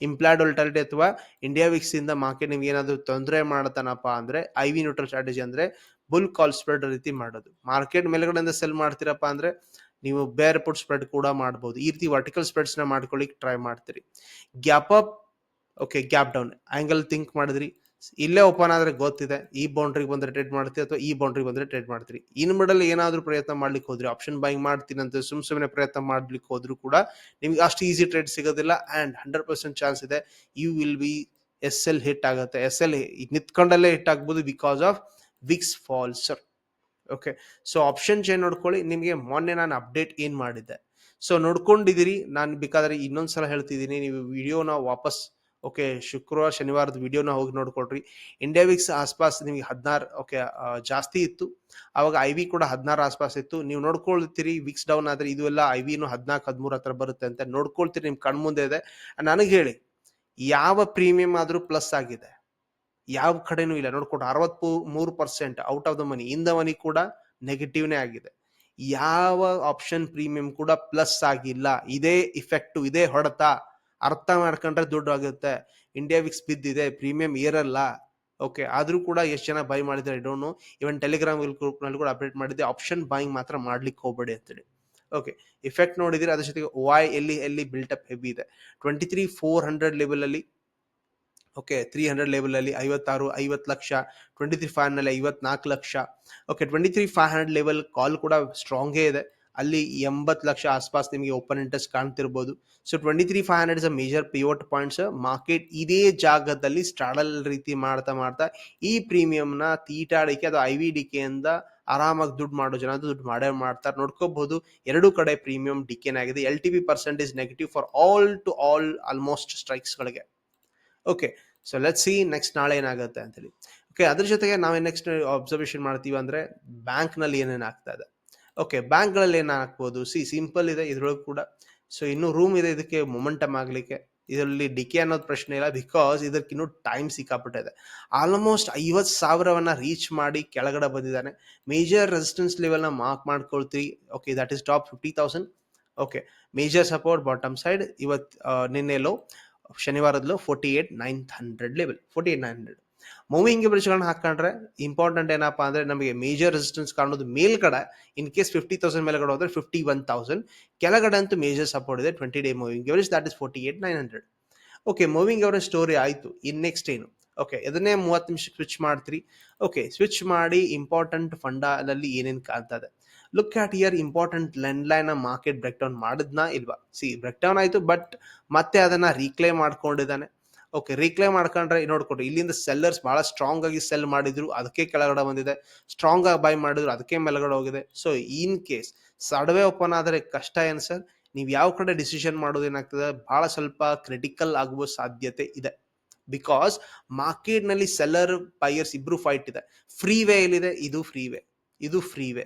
implied volatility ಅಥವಾ ಇಂಡಿಯಾ ವಿಕ್ಸ್ ಇಂದ ಮಾರ್ಕೆಟ್ ನಿಮ್ಗೆ ಏನಾದ್ರೂ ತೊಂದರೆ ಮಾಡತಾನಪ್ಪ ಅಂದ್ರೆ ಐ ವಿ ನ್ಯೂಟ್ರಲ್ ಸ್ಟ್ರಾಟಜಿ ಅಂದ್ರೆ ಬುಲ್ ಕಾಲ್ ಸ್ಪ್ರೆಡ್ ರೀತಿ ಮಾಡೋದು. ಮಾರ್ಕೆಟ್ ಮೇಲ್ಗಡೆಯಿಂದ ಸೆಲ್ ಮಾಡ್ತೀರಪ್ಪ ಅಂದ್ರೆ ನೀವು ಬೇರೆ ಪುಟ್ ಸ್ಪ್ರೆಡ್ ಕೂಡ ಮಾಡ್ಬೋದು. ಈ ರೀತಿ ವರ್ಟಿಕಲ್ ಸ್ಪ್ರೆಡ್ಸ್ನ ಮಾಡ್ಕೊಳ್ಳಿಕ್ ಟ್ರೈ ಮಾಡ್ತೀರಿ. Gap up okay gap down angle think ಮಾಡಿದ್ರಿ. ಇಲ್ಲೇ ಓಪನ್ ಆದ್ರೆ ಗೊತ್ತಿದೆ, ಈ ಬೌಂಡ್ರಿಗೆ ಬಂದ್ರೆ ಟ್ರೇಡ್ ಮಾಡ್ತೀರಿ ಅಥವಾ ಈ ಬೌಂಡ್ರಿಗೆ ಬಂದ್ರೆ ಟ್ರೇಡ್ ಮಾಡ್ತೀರಿ. ಇನ್ ಮಿಡಲ್ ಏನಾದರೂ ಪ್ರಯತ್ನ ಮಾಡ್ಲಿಕ್ಕೆ ಹೋದ್ರಿ ಆಪ್ಷನ್ ಬೈಂಗ್ ಮಾಡ್ತೀನಿ ಅಂತ ಸುಮ್ ಸುಮ್ಮನೆ ಪ್ರಯತ್ನ ಮಾಡ್ಲಿಕ್ಕೆ ಹೋದ್ರು ಕೂಡ ನಿಮ್ಗೆ ಅಷ್ಟು ಈಸಿ ಟ್ರೇಡ್ ಸಿಗೋದಿಲ್ಲ ಅಂಡ್ ಹಂಡ್ರೆಡ್ ಪರ್ಸೆಂಟ್ ಚಾನ್ಸ್ ಇದೆ you will be S L hit ಆಗುತ್ತೆ. ಎಸ್ ಎಲ್ ನಿಂತ್ಕೊಂಡಲ್ಲೇ ಹಿಟ್ ಆಗ್ಬೋದು because of VIX fall sir okay so option chain ನೋಡ್ಕೊಳ್ಳಿ, ನಿಮಗೆ ಮೊನ್ನೆ ನಾನು ಅಪ್ಡೇಟ್ ಏನು ಮಾಡಿದ್ದೆ. ಸೊ ನೋಡ್ಕೊಂಡಿದ್ದೀರಿ, ನಾನು ಬೇಕಾದ್ರೆ ಇನ್ನೊಂದ್ಸಲ ಹೇಳ್ತಿದ್ದೀನಿ, ನೀವು ವಿಡಿಯೋನ ವಾಪಸ್ ಓಕೆ, ಶುಕ್ರವಾರ, ಶನಿವಾರದ ವಿಡಿಯೋನ ಹೋಗಿ ನೋಡ್ಕೊಳ್ರಿ. ಇಂಡಿಯಾ ವಿಕ್ಸ್ ಆಸ್ಪಾಸ್ ನಿಮಗೆ ಹದಿನಾರು, ಓಕೆ ಜಾಸ್ತಿ ಇತ್ತು. ಅವಾಗ ಐ ವಿ ಕೂಡ ಹದಿನಾರು ಆಸ್ಪಾಸ್ ಇತ್ತು. ನೀವು ನೋಡ್ಕೊಳ್ತೀರಿ ವಿಕ್ಸ್ ಡೌನ್ ಆದರೆ ಇದು ಎಲ್ಲ ಐ ವಿನು ಹದಿನಾಲ್ಕು ಹದಿಮೂರು ಹತ್ರ ಬರುತ್ತೆ ಅಂತ ನೋಡ್ಕೊಳ್ತೀರಿ ನಿಮ್ಮ ಕಣ್ಮುಂದೆ ಇದೆ. ನನಗೆ ಹೇಳಿ, ಯಾವ ಪ್ರೀಮಿಯಂ ಆದರೂ ಪ್ಲಸ್ ಆಗಿದೆ. ಯಾವ ಕಡೆನೂ ಇಲ್ಲ. ನೋಡ್ಕೊಂಡು ಅರವತ್ ಮೂರು percent out of the money ಇಂದ ಮನಿ ಕೂಡ ನೆಗೆಟಿವ್ನೇ ಆಗಿದೆ. ಯಾವ ಆಪ್ಷನ್ ಪ್ರೀಮಿಯಂ ಕೂಡ ಪ್ಲಸ್ ಆಗಿಲ್ಲ. ಇದೇ ಇಫೆಕ್ಟು ಇದೇ ಹೊಡೆತ. ಅರ್ಥ ಮಾಡ್ಕೊಂಡ್ರೆ ದುಡ್ಡು ಆಗುತ್ತೆ. ಇಂಡಿಯಾ ವಿಕ್ಸ್ ಬಿದ್ದಿದೆ ಪ್ರೀಮಿಯಂ ಏರಲ್ಲ. ಓಕೆ ಆದರೂ ಕೂಡ ಎಷ್ಟು ಜನ ಬೈ ಮಾಡಿದ್ರೆ ಡೋನು ಇವನ್ ಟೆಲಿಗ್ರಾಮ್ ಗ್ರೂಪ್ನಲ್ಲಿ ಕೂಡ ಅಪ್ಡೇಟ್ ಮಾಡಿದ್ದೆ ಆಪ್ಷನ್ ಬೈಂಗ್ ಮಾತ್ರ ಮಾಡ್ಲಿಕ್ಕೆ ಹೋಗ್ಬೇಡಿ ಅಂತೇಳಿ. ಓಕೆ ಇಫೆಕ್ಟ್ ನೋಡಿದ್ರೆ, ಅದ್ರ ಜೊತೆಗೆ ವೈ ಎಲ್ಲಿ ಎಲ್ಲಿ ಅಪ್ ಹೆವಿ ಇದೆ. ಟ್ವೆಂಟಿ ತ್ರೀ ಫೋರ್ ಹಂಡ್ರೆಡ್ ಲೆವೆಲಲ್ಲಿ ಓಕೆ ತ್ರೀ ಹಂಡ್ರೆಡ್ ಲೆವೆಲಲ್ಲಿ ಐವತ್ತಾರು, ಐವತ್ತು ಲಕ್ಷ ಟ್ವೆಂಟಿ ತ್ರೀ ಫೈವ್ನಲ್ಲಿ ಐವತ್ನಾಲ್ಕು lakh. Okay twenty three five hundred level call ಕೂಡ ಸ್ಟ್ರಾಂಗೇ ಇದೆ. ಅಲ್ಲಿ ಎಂಬತ್ತು ಲಕ್ಷ ಆಸ್ಪಾಸ್ ನಿಮಗೆ open interest ಕಾಣ್ತಿರ್ಬೋದು. So twenty three five hundred is a major pivot points market ಇದೇ ಜಾಗದಲ್ಲಿ ಸ್ಟ್ರಾಡಲ್ ರೀತಿ ಮಾಡ್ತಾ ಮಾಡ್ತಾ ಈ ಪ್ರೀಮಿಯಂನ ತೀಟಾಡಿಕೆ ಅದು ಐ ವಿ ಡಿಕೆಯಿಂದ ಆರಾಮಾಗಿ ದುಡ್ಡು ಮಾಡೋ ಜನ ದುಡ್ಡು ಮಾಡೇ ಮಾಡ್ತಾರೆ. ನೋಡ್ಕೋಬಹುದು ಎರಡು ಕಡೆ ಪ್ರೀಮಿಯಂ ಡಿಕೆನ್ ಆಗಿದೆ. L T B percentage negative for all to all almost ಸ್ಟ್ರೈಕ್ಸ್ಗಳಿಗೆ okay so let see next ನಾಳೆ ಏನಾಗುತ್ತೆ ಅಂತೇಳಿ ಓಕೆ ಅದ್ರ ಜೊತೆಗೆ ನಾವೇನು ನೆಕ್ಸ್ಟ್ ಅಬ್ಸರ್ವೇಷನ್ ಮಾಡ್ತೀವಿ ಅಂದ್ರೆ ಬ್ಯಾಂಕ್ನಲ್ಲಿ ಏನೇನು ಆಗ್ತಾ ಇದೆ. ಓಕೆ ಬ್ಯಾಂಕ್ಗಳಲ್ಲಿ ಏನು ಹಾಕ್ಬೋದು? ಸಿ, ಸಿಂಪಲ್ ಇದೆ, ಇದ್ರೊಳಗೆ ಕೂಡ. ಸೊ ಇನ್ನೂ ರೂಮ್ ಇದೆ, ಇದಕ್ಕೆ ಮೊಮೆಂಟಮ್ ಆಗಲಿಕ್ಕೆ. ಇದರಲ್ಲಿ ಡಿಕೆ ಅನ್ನೋದು ಪ್ರಶ್ನೆ ಇಲ್ಲ ಬಿಕಾಸ್ ಇದಕ್ಕಿನ್ನೂ ಟೈಮ್ ಸಿಕ್ಕಾಪಟ್ಟಿದೆ. ಆಲ್ಮೋಸ್ಟ್ ಐವತ್ತು ಸಾವಿರವನ್ನ ರೀಚ್ ಮಾಡಿ ಕೆಳಗಡೆ ಬಂದಿದ್ದಾನೆ. ಮೇಜರ್ ರೆಸಿಸ್ಟೆನ್ಸ್ ಲೆವೆಲ್ನ ಮಾರ್ಕ್ ಮಾಡ್ಕೊಳ್ತೀವಿ okay that is top fifty thousand okay major support bottom side ಇವತ್ತು ನಿನ್ನೆಲೋ ಶನಿವಾರದಲ್ಲೂ forty eight nine hundred level forty eight nine hundred moving ಬ್ರಿಡ್ಜ್ಗಳನ್ನ ಹಾಕೊಂಡ್ರೆ ಇಂಪಾರ್ಟೆಂಟ್ ಏನಪ್ಪಾ ಅಂದ್ರೆ ನಮಗೆ ಮೇಜರ್ ರೆಸಿಸ್ಟೆನ್ಸ್ ಕಾಣೋದು ಮೇಲ್ಗಡೆ ಇನ್ ಕೇಸ್ ಫಿಫ್ಟಿ ತೌಸಂಡ್ ಮೇಲ್ಗಡೆ ಹೋದ್ರೆ ಫಿಫ್ಟಿ ಒನ್ ತೌಸಂಡ್ ಕೆಳಗಡೆ ಅಂತೂ ಮೇಜರ್ ಸಪೋರ್ಟ್ ಇದೆ twenty day moving average that is forty eight nine hundred okay moving average story ಆಯಿತು. ಇನ್ ನೆಕ್ಸ್ಟ್ ಏನು? ಓಕೆ ಇದನ್ನೇ ಮೂವತ್ತು ನಿಮಿಷ ಸ್ವಿಚ್ ಮಾಡ್ತೀರಿ. ಓಕೆ ಸ್ವಿಚ್ ಮಾಡಿ ಇಂಪಾರ್ಟೆಂಟ್ ಫಂಡಲ್ಲಿ ಏನೇನು ಕಾಣ್ತಾ ಇದೆ look at here important land line market break down ಮಾಡಿದ್ನಾ ಇಲ್ವಾ? ಸಿ ಬ್ರೇಕ್ ಡೌನ್ ಆಯಿತು ಬಟ್ ಮತ್ತೆ ಅದನ್ನ ರೀಕ್ಲೇಮ್ ಮಾಡ್ಕೊಂಡಿದ್ದಾನೆ. ಓಕೆ ರೀಕ್ಲೇಮ್ ಮಾಡ್ಕೊಂಡ್ರೆ ನೋಡ್ಕೊಡ್ರಿ ಇಲ್ಲಿಂದ ಸೆಲ್ಲರ್ಸ್ ಬಹಳ ಸ್ಟ್ರಾಂಗ್ ಆಗಿ ಸೆಲ್ ಮಾಡಿದ್ರು, ಅದಕ್ಕೆ ಕೆಳಗಡೆ ಬಂದಿದೆ. ಸ್ಟ್ರಾಂಗ್ ಆಗಿ ಬೈ ಮಾಡಿದ್ರು, ಅದಕ್ಕೆ ಮೇಲ್ಗಡೆ ಹೋಗಿದೆ. ಸೊ ಇನ್ ಕೇಸ್ ಸಡವೆ ಓಪನ್ ಆದರೆ ಕಷ್ಟ ಏನು ಸರ್ ನೀವು ಯಾವ ಕಡೆ ಡಿಸಿಷನ್ ಮಾಡೋದು ಏನಾಗ್ತದೆ? ಬಹಳ ಸ್ವಲ್ಪ ಕ್ರಿಟಿಕಲ್ ಆಗುವ ಸಾಧ್ಯತೆ ಇದೆ. ಬಿಕಾಸ್ ಮಾರ್ಕೆಟ್ನಲ್ಲಿ ಸೆಲ್ಲರ್ ಬೈಯರ್ಸ್ ಇಬ್ರು ಫೈಟ್ ಇದೆ. ಫ್ರೀ ವೇ ಎಲ್ಲಿದೆ? ಇದು ಫ್ರೀ ವೇ ಇದು ಫ್ರೀ ವೇ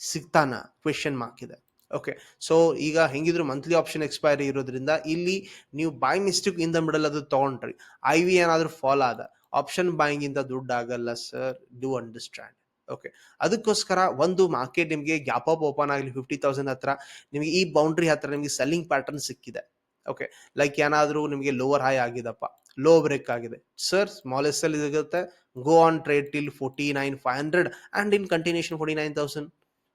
ಸಿಗ್ತಾನ? ಕ್ವೆಶನ್ ಮಾರ್ಕ್ ಇದೆ. ಓಕೆ ಸೊ ಈಗ ಹೆಂಗಿದ್ರು ಮಂತ್ಲಿ ಆಪ್ಷನ್ ಎಕ್ಸ್ಪೈರಿ ಇರೋದ್ರಿಂದ ಇಲ್ಲಿ ನೀವು ಬೈ ಮಿಸ್ಟೇಕ್ ಇಂದ ಮಿಡಲ್ ಅದು ತಗೊಂಡ್ರಿ. ಐ ವಿ ಏನಾದರೂ ಫಾಲ್ ಆದ ಆಪ್ಷನ್ ಬಾಯಿಂಗ್ ಇಂದ ದುಡ್ಡು ಆಗಲ್ಲ ಸರ್ ಡೂ ಅಂಡರ್ಸ್ಟ್ಯಾಂಡ್ ಓಕೆ ಅದಕ್ಕೋಸ್ಕರ ಒಂದು ಮಾರ್ಕೆಟ್ ನಿಮಗೆ ಗ್ಯಾಪ್ ಅಪ್ ಓಪನ್ ಆಗಲಿ ಫಿಫ್ಟಿ ತೌಸಂಡ್ ಹತ್ರ, ನಿಮಗೆ ಈ ಬೌಂಡ್ರಿ ಹತ್ರ ನಿಮಗೆ ಸೆಲ್ಲಿಂಗ್ ಪ್ಯಾಟರ್ನ್ ಸಿಕ್ಕಿದೆ. ಓಕೆ ಲೈಕ್ ಏನಾದರೂ ನಿಮಗೆ ಲೋವರ್ ಹೈ ಆಗಿದಪ್ಪ ಲೋ ಬ್ರೇಕ್ ಆಗಿದೆ. ಸರ್ ಸ್ಮಾಲ್ ಎಸ್ ಎಲ್ ಸಿಗುತ್ತೆ go on trade till forty nine five hundred and in continuation forty nine thousand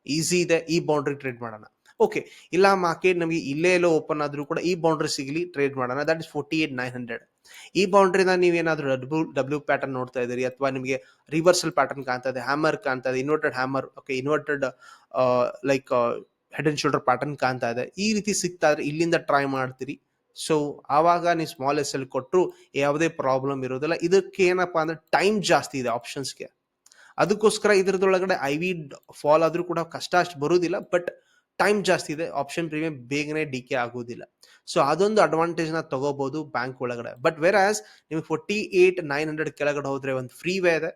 easy ಇದೆ, ಈ ಬೌಂಡ್ರಿ ಟ್ರೇಡ್ ಮಾಡೋಣ. ಓಕೆ ಇಲ್ಲ ಮಾರ್ಕೆಟ್ ನಮಗೆ ಇಲ್ಲೇ ಎಲ್ಲೋ ಓಪನ್ ಆದರೂ ಕೂಡ ಈ ಬೌಂಡ್ರಿ ಸಿಗಲಿ ಟ್ರೇಡ್ ಮಾಡೋಣ. That is forty eight nine hundred ಈ ಬೌಂಡ್ರಿನ ನೀವೇನಾದರೂ ಡಬ್ಲ್ಯೂ ಡಬ್ಲ್ಯೂ ಪ್ಯಾಟರ್ನ್ ನೋಡ್ತಾ ಇದ್ದೀರಿ ಅಥವಾ ನಿಮಗೆ ರಿವರ್ಸಲ್ ಪ್ಯಾಟರ್ನ್ ಕಾಣ್ತಾ ಇದೆ ಹ್ಯಾಮರ್ ಕಾಣ್ತಾ ಇದೆ inverted hammer okay inverted like head and shoulder pattern ಕಾಣ್ತಾ ಇದೆ. ಈ ರೀತಿ ಸಿಗ್ತಾ ಇದ್ರೆ ಇಲ್ಲಿಂದ ಟ್ರೈ ಮಾಡ್ತೀರಿ. ಸೊ ಆವಾಗ ನೀವು ಸ್ಮಾಲ್ ಎಸ್ ಎಲ್ ಕೊಟ್ಟರು ಯಾವುದೇ ಪ್ರಾಬ್ಲಮ್ ಇರೋದಿಲ್ಲ. ಇದಕ್ಕೆ ಏನಪ್ಪಾ ಅಂದ್ರೆ ಟೈಮ್ ಜಾಸ್ತಿ ಇದೆ ಆಪ್ಷನ್ಸ್ಗೆ ಅದಕ್ಕೋಸ್ಕರ ಇದ್ರದೊಳಗಡೆ ಐ ವಿ ಫಾಲ್ ಆದರೂ ಕೂಡ ಕಷ್ಟ ಅಷ್ಟು ಬರೋದಿಲ್ಲ. ಬಟ್ ಟೈಮ್ ಜಾಸ್ತಿ ಇದೆ ಆಪ್ಷನ್ ಪ್ರೀಮಿಯಂ ಬೇಗನೆ ಡಿ ಕೆ ಆಗೋದಿಲ್ಲ ಸೊ ಅದೊಂದು ಅಡ್ವಾಂಟೇಜ್ನ ತಗೋಬಹುದು ಬ್ಯಾಂಕ್ ಒಳಗಡೆ. ಬಟ್ ವೆರ್ ಆಸ್ ನಿಮಗೆ ಫೋರ್ಟಿ ಏಟ್ ನೈನ್ ಹಂಡ್ರೆಡ್ ಕೆಳಗಡೆ ಹೋದ್ರೆ ಒಂದು ಫ್ರೀ ವೇ ಇದೆ.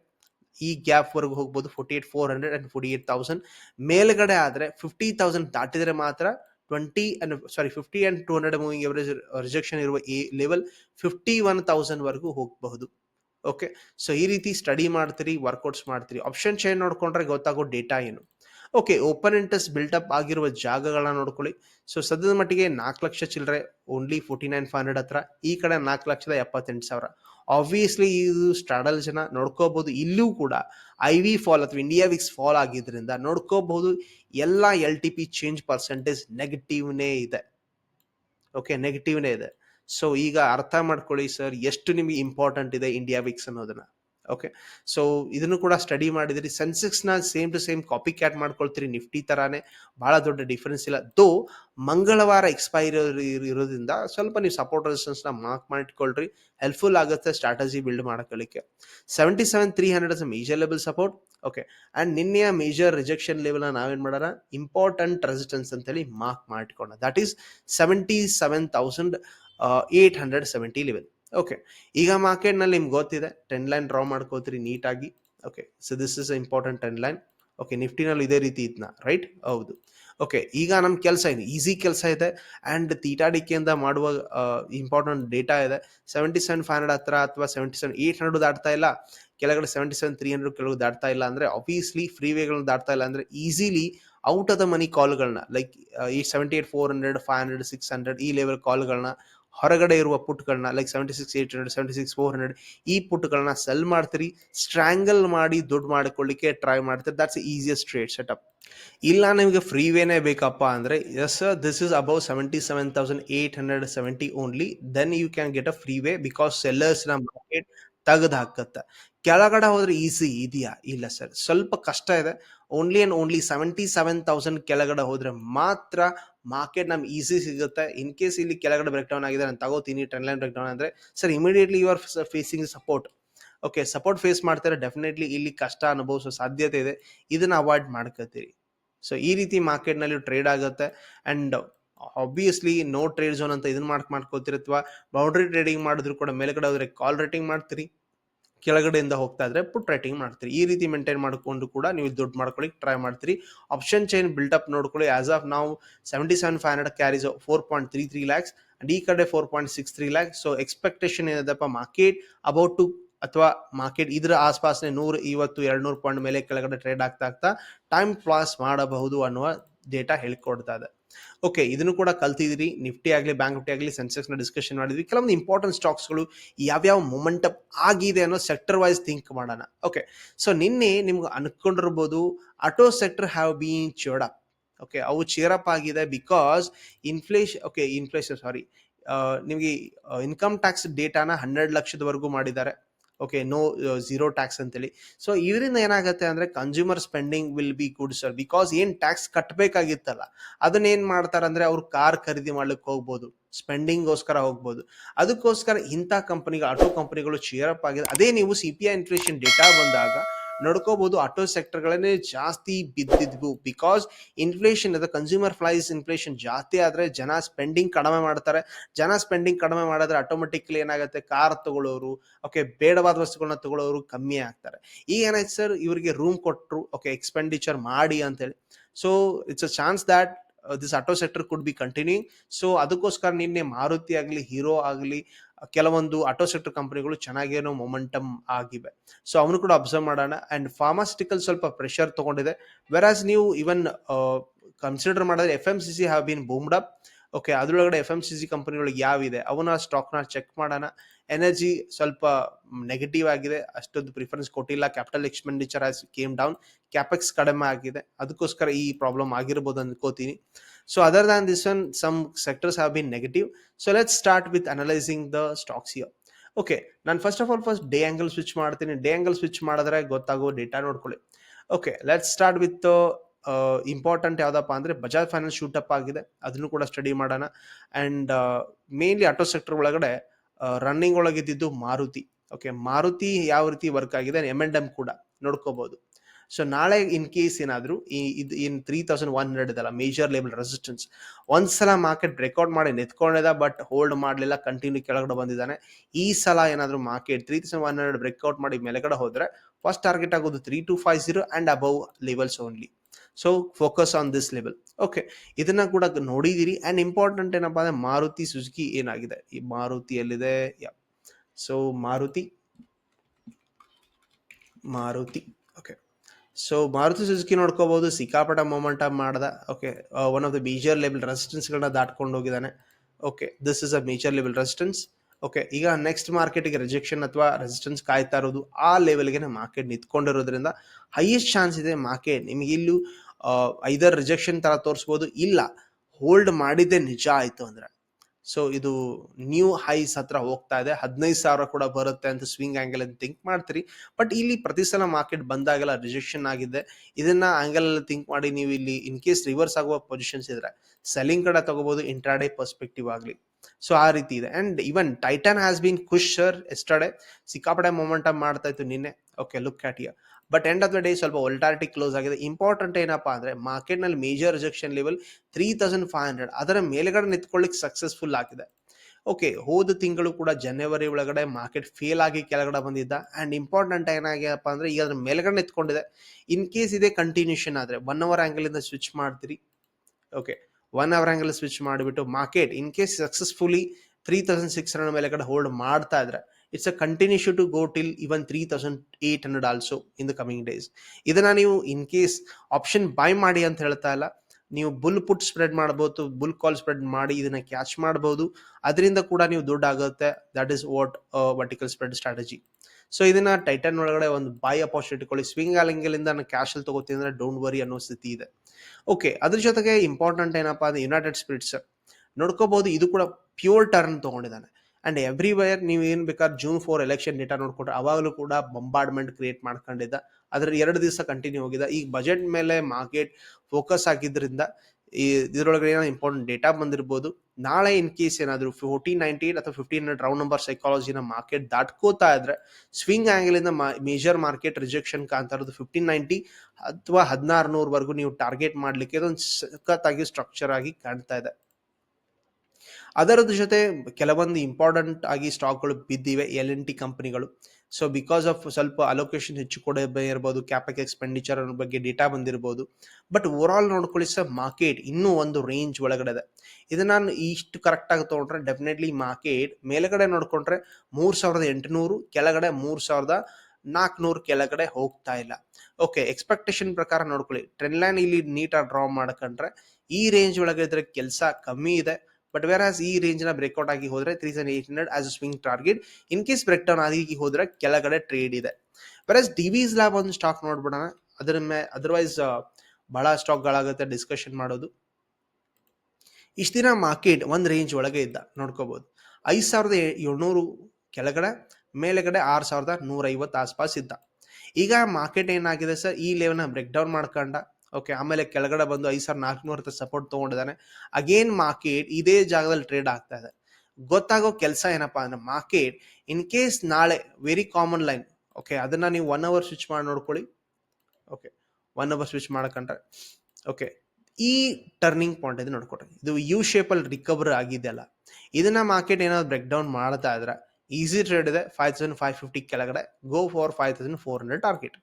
ಈ ಗ್ಯಾಪ್ ವರೆಗೂ ಹೋಗ್ಬೋದು forty eight four hundred and forty eight thousand ಮೇಲ್ಗಡೆ ಆದರೆ ಫಿಫ್ಟಿ ತೌಸಂಡ್ ದಾಟಿದ್ರೆ ಮಾತ್ರ twenty and sorry fifty and two hundred moving average rejection ಇರುವ ಈ ಲೆವೆಲ್ ಫಿಫ್ಟಿ ಒನ್ ತೌಸಂಡ್ ವರೆಗೂ ಹೋಗಬಹುದು. ಓಕೆ ಸೊ ಈ ರೀತಿ ಸ್ಟಡಿ ಮಾಡ್ತೀರಿ ವರ್ಕೌಟ್ಸ್ ಮಾಡ್ತೀರಿ. ಆಪ್ಷನ್ ಚೇಂಜ್ ನೋಡ್ಕೊಂಡ್ರೆ ಗೊತ್ತಾಗೋ ಡೇಟಾ ಏನು? ಓಕೆ ಓಪನ್ ಇಂಟ್ರೆಸ್ಟ್ ಅಪ್ ಆಗಿರುವ ಜಾಗಗಳನ್ನ ನೋಡ್ಕೊಳ್ಳಿ. ಸೊ ಸದ್ಯದ ಮಟ್ಟಿಗೆ ನಾಲ್ಕು ಲಕ್ಷ ಚಿಲ್ಲರೆ only forty nine five hundred ಹತ್ರ, ಈ ಕಡೆ ನಾಲ್ಕು ಲಕ್ಷದ ಎಪ್ಪತ್ತೆಂಟು ಸಾವಿರ. ಆಬ್ವಿಯಸ್ಲಿ ಇದು ಸ್ಟಾಡಲ್ ಜನ ನೋಡ್ಕೋಬಹುದು ಇಲ್ಲೂ ಕೂಡ ಐ ವಿ ಫಾಲ್ ಅಥವಾ ಇಂಡಿಯಾ ವಿಕ್ಸ್ ಫಾಲ್ ಆಗಿದ್ರಿಂದ ನೋಡ್ಕೋಬಹುದು ಎಲ್ಲ L T P change percentage ನೆಗೆಟಿವ್ನೇ ಇದೆ. ಓಕೆ ನೆಗೆಟಿವ್ನೇ ಇದೆ. ಸೊ ಈಗ ಅರ್ಥ ಮಾಡ್ಕೊಳ್ಳಿ ಸರ್, ಎಷ್ಟು ನಿಮಗೆ ಇಂಪಾರ್ಟೆಂಟ್ ಇದೆ ಇಂಡಿಯಾ ವಿಕ್ಸ್ ಅನ್ನೋದನ್ನ. ಓಕೆ ಸೊ ಇದನ್ನು ಕೂಡ ಸ್ಟಡಿ ಮಾಡಿದ್ರಿ. ಸೆನ್ಸೆಕ್ಸ್ನ same to same copy cat ಮಾಡ್ಕೊಳ್ತೀರಿ Nifty ತರಾನೇ. ಭಾಳ ದೊಡ್ಡ ಡಿಫ್ರೆನ್ಸ್ ಇಲ್ಲ. ದೋ ಮಂಗಳವಾರ ಎಕ್ಸ್ಪೈರ್ ಇರೋದ್ರಿಂದ ಸ್ವಲ್ಪ ನೀವು ಸಪೋರ್ಟ್ ರೆಸಿಸ್ಟೆನ್ಸ್ನ ಮಾರ್ಕ್ ಮಾಡಿಟ್ಕೊಳ್ರಿ. ಹೆಲ್ಪ್ಫುಲ್ ಆಗುತ್ತೆ ಸ್ಟ್ರಾಟಜಿ ಬಿಲ್ಡ್ ಮಾಡ್ಕೊಳ್ಳಿಕ್ಕೆ seventy seven three hundred major level support okay and ನಿನ್ನೆಯ ಮೇಜರ್ ರಿಜೆಕ್ಷನ್ ಲೆವೆಲ್ನ ನಾವೇನು ಮಾಡೋಣ? ಇಂಪಾರ್ಟೆಂಟ್ ರೆಸಿಸ್ಟೆನ್ಸ್ ಅಂತೇಳಿ mark ಮಾಡಿಟ್ಕೋಣ that is seventy seven thousand eight hundred seventy level okay ಈಗ ಮಾರ್ಕೆಟ್ನಲ್ಲಿ ನಿಮ್ಗೆ ಗೊತ್ತಿದೆ ಟೆನ್ ಲೈನ್ ಡ್ರಾ ಮಾಡ್ಕೋತೀರಿ ನೀಟಾಗಿ. Okay so this is important ten line okay ನಿಫ್ಟಿನಲ್ಲಿ ಇದೇ ರೀತಿ ಇದ್ನ ರೈಟ್ ಹೌದು. ಓಕೆ ಈಗ ನಮ್ಮ ಕೆಲಸ ಇದೆ. ಈಸಿ ಕೆಲಸ ಇದೆ. ಆ್ಯಂಡ್ ತೀಟಾಡಿಕೆಯಿಂದ ಮಾಡುವ ಇಂಪಾರ್ಟೆಂಟ್ ಡೇಟಾ ಇದೆ. ಸೆವೆಂಟಿ ಸೆವೆನ್ ಫೈವ್ ಹಂಡ್ರೆಡ್ ಹತ್ರ ಅಥವಾ ಸೆವೆಂಟಿ ಸೆವೆನ್ ಏಯ್ಟ್ ಹಂಡ್ರೆಡ್ ದಾಟ್ತಾ ಇಲ್ಲ. ಕೆಳಗಡೆ ಸೆವೆಂಟಿ ಸೆವೆನ್ ತ್ರೀ ಹಂಡ್ರೆಡ್ ಕೆಳಗೆ ದಾಟ್ತಾ ಇಲ್ಲ ಅಂದರೆ ಆಬ್ವಿಯಸ್ಲಿ ಫ್ರೀ ವೇಗಳನ್ನ ದಾಟ್ತಾ ಇಲ್ಲ ಅಂದರೆ easily out of the money ಕಾಲ್ಗಳನ್ನ like ಈ seventy eight four hundred five hundred six hundred ಈ ಲೆವೆಲ್ ಕಾಲ್ಗಳನ್ನ ಹೊರಗಡೆ ಇರುವ ಪುಟ್ಗಳನ್ನ like seventy six eight hundred seventy six four hundred ಈ ಪುಟ್ಗಳನ್ನ ಸೆಲ್ ಮಾಡ್ತೀರಿ ಸ್ಟ್ರ್ಯಾಂಗಲ್ ಮಾಡಿ ದುಡ್ಡು ಮಾಡ್ಕೊಳ್ಳಿಕ್ಕೆ ಟ್ರೈ ಮಾಡ್ತೀರಿ ದಟ್ಸ್ ಈಸಿಯಸ್ಟ್ ಟ್ರೇಡ್ ಸೆಟಪ್ ಇಲ್ಲ ನಿಮಗೆ ಫ್ರೀ ವೇನೇ ಬೇಕಪ್ಪ ಅಂದರೆ yes this is above seventy seven thousand eight hundred seventy only then you can get a free way because ಸೆಲ್ಲರ್ಸ್ನ market ತೆಗೆದು ಹಾಕುತ್ತೆ. ಕೆಳಗಡೆ ಹೋದ್ರೆ ಈಸಿ ಇದೆಯಾ? ಇಲ್ಲ ಸರ್ ಸ್ವಲ್ಪ ಕಷ್ಟ ಇದೆ. Only and only seventy seven thousand ಕೆಳಗಡೆ ಹೋದ್ರೆ ಮಾತ್ರ ಮಾರ್ಕೆಟ್ ನಮ್ಗೆ ಈಸಿ ಸಿಗುತ್ತೆ. ಇನ್ ಕೇಸ್ ಇಲ್ಲಿ ಕೆಳಗಡೆ ಬ್ರೇಕ್ ಡೌನ್ ಆಗಿದೆ, ನಾನು ತಗೋತೀನಿ ಟ್ರೆಂಡ್ ಲೈನ್ ಬ್ರೇಕ್ ಡೌನ್ ಅಂದರೆ sir immediately you are facing support okay support face ಮಾಡ್ತಾರೆ ಡೆಫಿನೆಟ್ಲಿ ಇಲ್ಲಿ ಕಷ್ಟ ಅನುಭವಿಸೋ ಸಾಧ್ಯತೆ ಇದೆ. ಇದನ್ನ ಅವಾಯ್ಡ್ ಮಾಡ್ಕೋತೀರಿ. ಸೊ ಈ ರೀತಿ ಮಾರ್ಕೆಟ್ನಲ್ಲಿ ಟ್ರೇಡ್ ಆಗುತ್ತೆ. And obviously no trade zone ಅಂತ ಇದನ್ನ ಮಾರ್ಕ್ ಮಾಡ್ಕೋತಿರಿ ಅಥವಾ ಬೌಂಡ್ರಿ ಟ್ರೇಡಿಂಗ್ ಮಾಡಿದ್ರು ಕೂಡ, ಮೇಲ್ಗಡೆ ಹೋದ್ರೆ ಕಾಲ್ ರೇಟಿಂಗ್ ಮಾಡ್ತೀರಿ. ಕೆಳಗಡೆಯಿಂದ ಹೋಗ್ತಾ ಇದ್ರೆ ಪುಟ್ ರೈಟಿಂಗ್ ಮಾಡ್ತೀರಿ. ಈ ರೀತಿ ಮೇಂಟೈನ್ ಮಾಡಿಕೊಂಡು ಕೂಡ ನೀವು ದುಡ್ಡು ಮಾಡ್ಕೊಳ್ಳಿಕ್ಕೆ ಟ್ರೈ ಮಾಡ್ತೀರಿ. ಆಪ್ಷನ್ ಚೈನ್ ಬಿಲ್ಟಪ್ ನೋಡ್ಕೊಳ್ಳಿ. ಆಸ್ ಆಫ್ ನಾವು seventy seven five hundred carries four point three three lakhs and ಈ ಕಡೆ four point six three lakhs so expectation ಏನಿದೆಪ್ಪ? Market about to ಅಥವಾ ಮಾರ್ಕೆಟ್ ಇದರ ಆಸ್ಪಾಸ್ನೆ ನೂರು ಇವತ್ತು ಎರಡು ನೂರು ಪಾಯಿಂಟ್ ಮೇಲೆ ಕೆಳಗಡೆ ಟ್ರೇಡ್ ಆಗ್ತಾ ಆಗ್ತಾ ಟೈಮ್ ಪಾಸ್ ಮಾಡಬಹುದು ಅನ್ನುವ ಡೇಟಾ ಹೇಳ್ಕೊಡ್ತಾ ಇದೆ ಓಕೆ ಇದನ್ನು ಕೂಡ ಕಲ್ತಿದ್ದೀರಿ. ನಿಫ್ಟಿ ಆಗಲಿ ಬ್ಯಾಂಕ್ ನಿಫ್ಟಿ ಆಗಲಿ ಸೆನ್ಸೆಕ್ಸ್ನ ಡಿಸ್ಕಷನ್ ಮಾಡಿದ್ವಿ. ಕೆಲವೊಂದು ಇಂಪಾರ್ಟೆಂಟ್ ಸ್ಟಾಕ್ಸ್ಗಳು ಯಾವ್ಯಾವ ಮೊಮೆಂಟಪ್ ಆಗಿದೆ ಅನ್ನೋ ಸೆಕ್ಟರ್ ವೈಸ್ ಥಿಂಕ್ ಮಾಡೋಣ. ಓಕೆ ಸೊ ನಿನ್ನೆ ನಿಮ್ಗೆ ಅನ್ಕೊಂಡಿರ್ಬೋದು auto sector have been cheered up okay ಅವು ಚೇರಪ್ ಆಗಿದೆ because inflation okay inflation sorry ನಿಮಗೆ ಇನ್ಕಮ್ ಟ್ಯಾಕ್ಸ್ ಡೇಟಾನ ಹನ್ನೆರಡು ಲಕ್ಷದವರೆಗೂ ಮಾಡಿದ್ದಾರೆ. ಓಕೆ ನೋ ಝೀರೋ ಟ್ಯಾಕ್ಸ್ ಅಂತೇಳಿ. ಸೊ ಇದರಿಂದ ಏನಾಗುತ್ತೆ ಅಂದರೆ consumer spending will be good sir because ಏನು ಟ್ಯಾಕ್ಸ್ ಕಟ್ಟಬೇಕಾಗಿತ್ತಲ್ಲ ಅದನ್ನ ಏನು ಮಾಡ್ತಾರೆ ಅಂದ್ರೆ ಅವ್ರು ಕಾರ್ ಖರೀದಿ ಮಾಡ್ಲಿಕ್ಕೆ ಹೋಗ್ಬೋದು ಸ್ಪೆಂಡಿಂಗ್ಗೋಸ್ಕರ ಹೋಗ್ಬೋದು. ಅದಕ್ಕೋಸ್ಕರ ಇಂಥ ಕಂಪನಿಗಳು ಆಟೋ ಕಂಪನಿಗಳು ಅಪ್ ಆಗಿದೆ. ಅದೇ ನೀವು C P I inflation data ಬಂದಾಗ ನೋಡ್ಕೋಬಹುದು. ಆಟೋ ಸೆಕ್ಟರ್ಗಳನ್ನೇ ಜಾಸ್ತಿ ಬಿದ್ದಿದ್ವು. ಬಿಕಾಸ್ ಇನ್ಫ್ಲೇಷನ್ ಅದ ಕನ್ಸ್ಯೂಮರ್ ಫ್ಲೈಸ್ ಇನ್ಫ್ಲೇಷನ್ ಜಾಸ್ತಿ ಆದ್ರೆ ಜನ ಸ್ಪೆಂಡಿಂಗ್ ಕಡಿಮೆ ಮಾಡ್ತಾರೆ. ಜನ ಸ್ಪೆಂಡಿಂಗ್ ಕಡಿಮೆ ಮಾಡಿದ್ರೆ ಆಟೋಮೆಟಿಕ್ಲಿ ಏನಾಗುತ್ತೆ? ಕಾರ್ ತಗೊಳ್ಳೋರು ಓಕೆ ಬೇಡವಾದ ವಸ್ತುಗಳನ್ನ ತಗೊಳ್ಳೋರು ಕಮ್ಮಿ ಆಗ್ತಾರೆ. ಈಗ ಏನಾಯ್ತು ಸರ್ ಇವರಿಗೆ ರೂಮ್ ಕೊಟ್ಟರು ಓಕೆ ಎಕ್ಸ್ಪೆಂಡಿಚರ್ ಮಾಡಿ ಅಂತೇಳಿ. So it's a chance that this auto sector could be continue so ಅದಕ್ಕೋಸ್ಕರ ನಿನ್ನೆ ಮಾರುತಿ ಆಗಲಿ ಹೀರೋ ಆಗಲಿ ಕೆಲವೊಂದು ಆಟೋ ಸೆಕ್ಟರ್ ಕಂಪನಿಗಳು ಚೆನ್ನಾಗೇನೋ ಮೊಮೆಂಟಮ್ ಆಗಿವೆ. ಸೊ ಅವನು ಕೂಡ ಅಬ್ಸರ್ವ್ ಮಾಡೋಣ. ಅಂಡ್ ಫಾರ್ಮಾಸ್ಟಿಕಲ್ ಸ್ವಲ್ಪ ಪ್ರೆಷರ್ ತಗೊಂಡಿದೆ. ಆಸ್ ನೀವು ಇವನ್ ಕನ್ಸಿಡರ್ ಮಾಡಿದ್ರೆ F M C C have been boomed up okay ಅದರೊಳಗಡೆ ಎಫ್ ಎಂ ಸಿ ಸಿ ಕಂಪನಿಗಳು ಯಾವಿದೆ ಅವನ ಸ್ಟಾಕ್ನ ಚೆಕ್ ಮಾಡೋಣ. ಎನರ್ಜಿ ಸ್ವಲ್ಪ ನೆಗೆಟಿವ್ ಆಗಿದೆ, ಅಷ್ಟೊಂದು ಪ್ರಿಫರೆನ್ಸ್ ಕೊಟ್ಟಿಲ್ಲ. Capital expenditure as came down capex ಕಡಿಮೆ ಆಗಿದೆ. ಅದಕ್ಕೋಸ್ಕರ ಈ ಪ್ರಾಬ್ಲಮ್ ಆಗಿರ್ಬೋದು ಅಂದ್ಕೋತೀನಿ so other than this one some sectors have been negative so let start with analysing the stocks here okay ನಾನು first of all first day angle switch ಮಾಡ್ತೀನಿ. ಡೇ ಆಂಗಲ್ ಸ್ವಿಚ್ ಮಾಡಿದ್ರೆ ಗೊತ್ತಾಗೋ ಡೇಟಾ ನೋಡ್ಕೊಳ್ಳಿ. Okay let start with important ಯಾವ್ದಪ್ಪ ಅಂದ್ರೆ ಬಜಾಜ್ ಫೈನಾನ್ಸ್ ಅಪ್ ಆಗಿದೆ. ಅದನ್ನು ಕೂಡ ಸ್ಟಡಿ ಮಾಡೋಣ. ಅಂಡ್ ಮೇನ್ಲಿ ಆಟೋ ಸೆಕ್ಟರ್ ಒಳಗಡೆ ರನ್ನಿಂಗ್ ಒಳಗಿದ್ದು ಮಾರುತಿ. ಓಕೆ ಮಾರುತಿ ಯಾವ ರೀತಿ ವರ್ಕ್ ಆಗಿದೆ ಎಂ ಅಂಡ್ ಎಂ ಕೂಡ ನೋಡ್ಕೋಬಹುದು ಸೊ ನಾಳೆ ಇನ್ ಕೇಸ್ ಏನಾದ್ರು ಈ, ಇದು in three thousand one hundred ಇದಲ್ಲ ಮೇಜರ್ ಲೆವೆಲ್ ರೆಸಿಸ್ಟೆನ್ಸ್ ಒಂದ್ಸಲ ಮಾರ್ಕೆಟ್ ಬ್ರೇಕ್ಔಟ್ ಮಾಡಿ ನೆತ್ಕೊಂಡಿದೆ ಬಟ್ ಹೋಲ್ಡ್ ಮಾಡಲಿಲ್ಲ ಕಂಟಿನ್ಯೂ ಕೆಳಗಡೆ ಬಂದಿದ್ದಾನೆ. ಈ ಸಲ ಏನಾದ್ರು market three thousand one hundred breakout ಮಾಡಿ ಮೇಲೆಗಡೆ ಹೋದ್ರೆ ಫಸ್ಟ್ ಟಾರ್ಗೆಟ್ ಆಗೋದು three two five zero and above levels only so focus on this level okay ಇದನ್ನ ಕೂಡ ನೋಡಿದಿರಿ. ಅಂಡ್ ಇಂಪಾರ್ಟೆಂಟ್ ಏನಪ್ಪಾ ಅಂದ್ರೆ ಮಾರುತಿ ಸುಜುಕಿ ಏನಾಗಿದೆ? ಈ ಮಾರುತಿಯಲ್ಲಿದೆ yeah so Maruti. Maruti. Okay so Maruti Suzuki ನೋಡ್ಕೋಬಹುದು. ಸಿಕ್ಕಾಪಟ ಮೊಮೆಂಟ್ ಮಾಡ್ದ. Okay one of the major level ರೆಸಿಸ್ಟೆನ್ಸ್ಗಳನ್ನ ದಾಟ್ಕೊಂಡು ಹೋಗಿದ್ದಾನೆ. Okay this is a major level resistance okay ಈಗ ನೆಕ್ಸ್ಟ್ ಮಾರ್ಕೆಟ್ಗೆ ರಿಜೆಕ್ಷನ್ ಅಥವಾ ರೆಸಿಸ್ಟೆನ್ಸ್ ಕಾಯ್ತಾ ಇರೋದು, ಆ ಲೆವೆಲ್ಗೆ ಮಾರ್ಕೆಟ್ ನಿಂತ್ಕೊಂಡಿರೋದ್ರಿಂದ ಹೈಯೆಸ್ಟ್ ಚಾನ್ಸ್ ಇದೆ ಮಾರ್ಕೆಟ್ ನಿಮಗೆ ಇಲ್ಲೂ ಐದರ್ ರಿಜೆಕ್ಷನ್ ತರ ತೋರಿಸ್ಬೋದು, ಇಲ್ಲ ಹೋಲ್ಡ್ ಮಾಡಿದ್ದೆ ನಿಜ ಆಯ್ತು ಅಂದ್ರೆ. ಸೊ ಇದು ನ್ಯೂ ಹೈಸ್ ಹತ್ರ ಹೋಗ್ತಾ ಇದೆ. ಹದಿನೈದು ಸಾವಿರ ಕೂಡ ಬರುತ್ತೆ ಅಂತ ಸ್ವಿಂಗ್ ಆಂಗಲ್ ಅಂತ ಥಿಂಕ್ ಮಾಡ್ತೀರಿ. ಬಟ್ ಇಲ್ಲಿ ಪ್ರತಿ ಸಲ ಮಾರ್ಕೆಟ್ ಬಂದಾಗೆಲ್ಲ ರಿಜೆಕ್ಷನ್ ಆಗಿದೆ. ಇದನ್ನ ಆಂಗಲ್ ಅಲ್ಲಿ ಥಿಂಕ್ ಮಾಡಿ ನೀವು ಇಲ್ಲಿ ಇನ್ ಕೇಸ್ ರಿವರ್ಸ್ ಆಗುವ ಪೊಸಿಷನ್ಸ್ ಇದ್ರೆ ಸೆಲ್ಲಿಂಗ್ ಕಡೆ ತಗೋಬಹುದು ಇಂಟ್ರಾಡೇ ಪರ್ಸ್ಪೆಕ್ಟಿವ್ ಆಗಲಿ. ಸೊ ಆ ರೀತಿ ಇದೆ. And even Titan has been crush sir yesterday ಸಿಕ್ಕಾಪಡೆ momentum ಮಾಡ್ತಾ ಇತ್ತು ನಿನ್ನೆ. Okay look at here but end of the day ಸ್ವಲ್ಪ ಒಲ್ಟಾರಿಟಿ ಕ್ಲೋಸ್ ಆಗಿದೆ. ಇಂಪಾರ್ಟೆಂಟ್ ಏನಪ್ಪಾ ಅಂದ್ರೆ ಮಾರ್ಕೆಟ್ನಲ್ಲಿ major rejection level three thousand five hundred ಅದರ ಮೇಲೆಗಡೆ ನಿಂತ್ಕೊಳ್ಳಿಕ್ಕೆ ಸಕ್ಸಸ್ಫುಲ್ ಆಗಿದೆ. ಓಕೆ ಹೋದ ತಿಂಗಳು ಕೂಡ ಜನವರಿ ಒಳಗಡೆ ಮಾರ್ಕೆಟ್ ಫೇಲ್ ಆಗಿ ಕೆಳಗಡೆ ಬಂದಿದ್ದ. ಅಂಡ್ ಇಂಪಾರ್ಟೆಂಟ್ ಏನಾಗ್ಯಪ್ಪ ಅಂದ್ರೆ, ಈಗ ಅದ್ರ ಮೇಲ್ಗಡೆ ನಿಂತ್ಕೊಂಡಿದೆ. ಇನ್ ಕೇಸ್ ಇದೆ ಕಂಟಿನ್ಯೂಷನ್ ಆದ್ರೆ ಒನ್ ಅವರ್ ಆಂಗಲ್ ಇಂದ ಸ್ವಿಚ್ ಮಾಡ್ತೀರಿ. Okay one hour angle switch ಮಾಡಿಬಿಟ್ಟು market in case successfully three thousand six hundred ಮೇಲೆ ಕಡೆ ಹೋಲ್ಡ್ ಮಾಡ್ತಾ ಇದ್ರೆ it's a continue to go till even three thousand eight hundred also in the coming days ಇದನ್ನ ನೀವು ಇನ್ ಕೇಸ್ ಆಪ್ಷನ್ ಬೈ ಮಾಡಿ ಅಂತ ಹೇಳ್ತಾ ಇಲ್ಲ. ನೀವು ಬುಲ್ ಪುಟ್ ಸ್ಪ್ರೆಡ್ ಮಾಡಬಹುದು ಬುಲ್ ಕಾಲ್ ಸ್ಪ್ರೆಡ್ ಮಾಡಿ ಇದನ್ನ ಕ್ಯಾಚ್ ಮಾಡಬಹುದು. ಅದರಿಂದ ಕೂಡ ನೀವು ದುಡ್ಡು ಆಗುತ್ತೆ. That is what vertical spread strategy so ಇದನ್ನ ಟೈಟನ್ ಒಳಗಡೆ ಒಂದು ಬೈ ಅಪಾರ್ಚುನಿಟಿ ಕೊಡಿ ಸ್ವಿಂಗ್ ಆಲಿಂಗಲಿಂದ ನಾನು ಕ್ಯಾಶ್ ಅಲ್ಲಿ ತಗೋತೀನಿ ಅಂದ್ರೆ ಡೋಂಟ್ ವರಿ ಅನ್ನೋ ಸ್ಥಿತಿ ಇದೆ. ಓಕೆ ಅದ್ರ ಜೊತೆಗೆ ಇಂಪಾರ್ಟೆಂಟ್ ಏನಪ್ಪಾ ಅಂದ್ರೆ ಯುನೈಟೆಡ್ ಸ್ಪಿರಿಟ್ಸ್ ನೋಡ್ಕೋಬಹುದು, ಇದು ಕೂಡ ಪ್ಯೂರ್ ಟರ್ನ್ ತಗೊಂಡಿದ್ದಾನೆ. ಅಂಡ್ ಎವ್ರಿವೇರ್ ನೀವು ಏನು ಬೇಕಾದ್ರೆ ಜೂನ್ ಫೋರ್ ಎಲೆಕ್ಷನ್ ಡೇಟಾ ನೋಡ್ಕೊಂಡ್ರೆ ಅವಾಗಲೂ ಕೂಡ ಬಂಬಾರ್ಡ್ಮೆಂಟ್ ಕ್ರಿಯೇಟ್ ಮಾಡ್ಕೊಂಡಿದ್ದ. ಅದ್ರ ಎರಡು ದಿವಸ ಕಂಟಿನ್ಯೂ ಹೋಗಿದೆ. ಈಗ ಬಜೆಟ್ ಮೇಲೆ ಮಾರ್ಕೆಟ್ ಫೋಕಸ್ ಆಗಿದ್ರಿಂದ ಈ ಇದರೊಳಗೆ ಏನೋ ಇಂಪಾರ್ಟೆಂಟ್ ಡೇಟಾ ಬಂದಿರ್ಬೋದು. ನಾಳೆ ಇನ್ ಕೇಸ್ ಏನಾದ್ರು ಫೋರ್ಟೀನ್ ನೈನ್ಟಿ ಅಥವಾ ಫಿಫ್ಟೀನ್ ಹಂಡ್ರೆಡ್ ರೌಂಡ್ ನಂಬರ್ ಸೈಕಾಲಜಿನ ಮಾರ್ಕೆಟ್ ದಾಟ್ಕೋತಾ ಇದ್ರೆ ಸ್ವಿಂಗ್ ಆಂಗಲ್ ಇಂದ ಮೇಜರ್ ಮಾರ್ಕೆಟ್ ರಿಜೆಕ್ಷನ್ ಕಾಣ್ತಾ ಇರೋದು ಫಿಫ್ಟೀನ್ ನೈಂಟಿ ಅಥವಾ ಹದಿನಾರು ನೂರವರೆಗೂ ನೀವು ಟಾರ್ಗೆಟ್ ಮಾಡ್ಲಿಕ್ಕೆ ಇದೊಂದು ಸಖತ್ತಾಗಿ ಸ್ಟ್ರಕ್ಚರ್ ಆಗಿ ಕಾಣ್ತಾ ಇದೆ. ಅದರದ ಜೊತೆ ಕೆಲವೊಂದು ಇಂಪಾರ್ಟೆಂಟ್ ಆಗಿ ಸ್ಟಾಕ್ಗಳು ಬಿದ್ದಿವೆ ಎಲ್ ಎನ್ ಟಿ ಕಂಪನಿಗಳು ಸೊ ಬಿಕಾಸ್ ಆಫ್ ಸ್ವಲ್ಪ ಅಲೋಕೇಶನ್ ಹೆಚ್ಚು ಕೂಡ ಇರ್ಬೋದು ಕ್ಯಾಪಕ್ ಎಕ್ಸ್ಪೆಂಡಿಚರ್ ಬಗ್ಗೆ ಡೇಟಾ ಬಂದಿರಬಹುದು ಬಟ್ ಓವರ್ ಆಲ್ ನೋಡ್ಕೊಳ್ಳಿ ಸರ್ ಮಾರ್ಕೆಟ್ ಇನ್ನೂ ಒಂದು ರೇಂಜ್ ಒಳಗಡೆ ಇದೆ. ಇದನ್ನ ನಾನು ಇಷ್ಟು ಕರೆಕ್ಟಾಗಿ ತಗೊಂಡ್ರೆ ಡೆಫಿನೆಟ್ಲಿ ಮಾರ್ಕೆಟ್ ಮೇಲ್ಗಡೆ ನೋಡ್ಕೊಂಡ್ರೆ ಮೂರು ಸಾವಿರದ ಎಂಟುನೂರು, ಕೆಳಗಡೆ ಮೂರ್ ಸಾವಿರದ ನಾಲ್ಕುನೂರು, ಕೆಳಗಡೆ ಹೋಗ್ತಾ ಇಲ್ಲ. ಓಕೆ ಎಕ್ಸ್ಪೆಕ್ಟೇಷನ್ ಪ್ರಕಾರ ನೋಡ್ಕೊಳ್ಳಿ. ಟ್ರೆಂಡ್ ಲೈನ್ ಇಲ್ಲಿ ನೀಟಾಗಿ ಡ್ರಾ ಮಾಡ್ಕೊಂಡ್ರೆ ಈ ರೇಂಜ್ ಒಳಗೆ ಇದ್ರೆ ಕೆಲಸ ಕಮ್ಮಿ ಇದೆ. ಬಟ್ ವೇರ್ ಆಸ್ ಈ ರೇಂಜ್ನ ಬ್ರೇಕ್ಔಟ್ ಆಗಿ ಹೋದ್ರೆ three seven eight hundred as swing target in case break down ಆಗಿ ಹೋದ್ರೆ ಕೆಳಗಡೆ ಟ್ರೇಡ್ ಇದೆ. ವೇರ್ ಆಸ್ ಡಿವಿಸ್ ಲ್ಯಾಬ್ ಒಂದು ಸ್ಟಾಕ್ ನೋಡ್ಬಿಡೋಣ. ಅದ್ರ ಮೇ ಅದರ್ವೈಸ್ ಬಹಳ ಸ್ಟಾಕ್ಗಳಾಗುತ್ತೆ ಡಿಸ್ಕಷನ್ ಮಾಡೋದು. ಇಷ್ಟು ದಿನ ಮಾರ್ಕೆಟ್ ಒಂದು ರೇಂಜ್ ಒಳಗೆ ಇದ್ದ ನೋಡ್ಕೋಬಹುದು ಐದು ಸಾವಿರದ ಏಳ್ನೂರು ಕೆಳಗಡೆ, ಮೇಲೆಗಡೆ ಆರ್ ಸಾವಿರದ ನೂರೈವತ್ತು ಆಸ್ಪಾಸ್ ಇದ್ದ. ಈಗ ಮಾರ್ಕೆಟ್ ಏನಾಗಿದೆ ಸರ್ ಈ ಲೆವೆಲ್ನ ಬ್ರೇಕ್ ಡೌನ್ ಮಾಡ್ಕೊಂಡ. ಓಕೆ ಆಮೇಲೆ ಕೆಳಗಡೆ ಬಂದು, ಐದು ಸಾವಿರದ ನಾಲ್ಕುನೂರ ಸಪೋರ್ಟ್ ತೊಗೊಂಡಿದ್ದಾನೆ. ಅಗೇನ್ ಮಾರ್ಕೆಟ್ ಇದೇ ಜಾಗದಲ್ಲಿ ಟ್ರೇಡ್ ಆಗ್ತಾ ಇದೆ. ಗೊತ್ತಾಗೋ ಕೆಲಸ ಏನಪ್ಪಾ ಅಂದ್ರೆ ಮಾರ್ಕೆಟ್ ಇನ್ ಕೇಸ್ ನಾಳೆ ವೆರಿ ಕಾಮನ್ ಲೈನ್ ಓಕೆ ಅದನ್ನ ನೀವು ಒನ್ ಅವರ್ ಸ್ವಿಚ್ ಮಾಡಿ ನೋಡ್ಕೊಳ್ಳಿ. ಓಕೆ ಒನ್ ಅವರ್ ಸ್ವಿಚ್ ಮಾಡಕಂಡ್ರೆ ಓಕೆ ಈ ಟರ್ನಿಂಗ್ ಪಾಯಿಂಟ್ ಇದು ನೋಡ್ಕೊಡ್ರಿ ಇದು ಯು ಶೇಪ್ ಅಲ್ಲಿ. ರಿಕವರ್ ಆಗಿದೆಯಲ್ಲ ಇದನ್ನ ಮಾರ್ಕೆಟ್ ಏನಾದ್ರು ಬ್ರೇಕ್ ಡೌನ್ ಮಾಡ್ತಾ ಇದ್ರೆ ಈಸಿ ಟ್ರೇಡ್ ಇದೆ ಫೈವ್ ತೌಸಂಡ್ ಫೈವ್ ಫಿಫ್ಟಿ ಕೆಳಗಡೆ go for five thousand four hundred target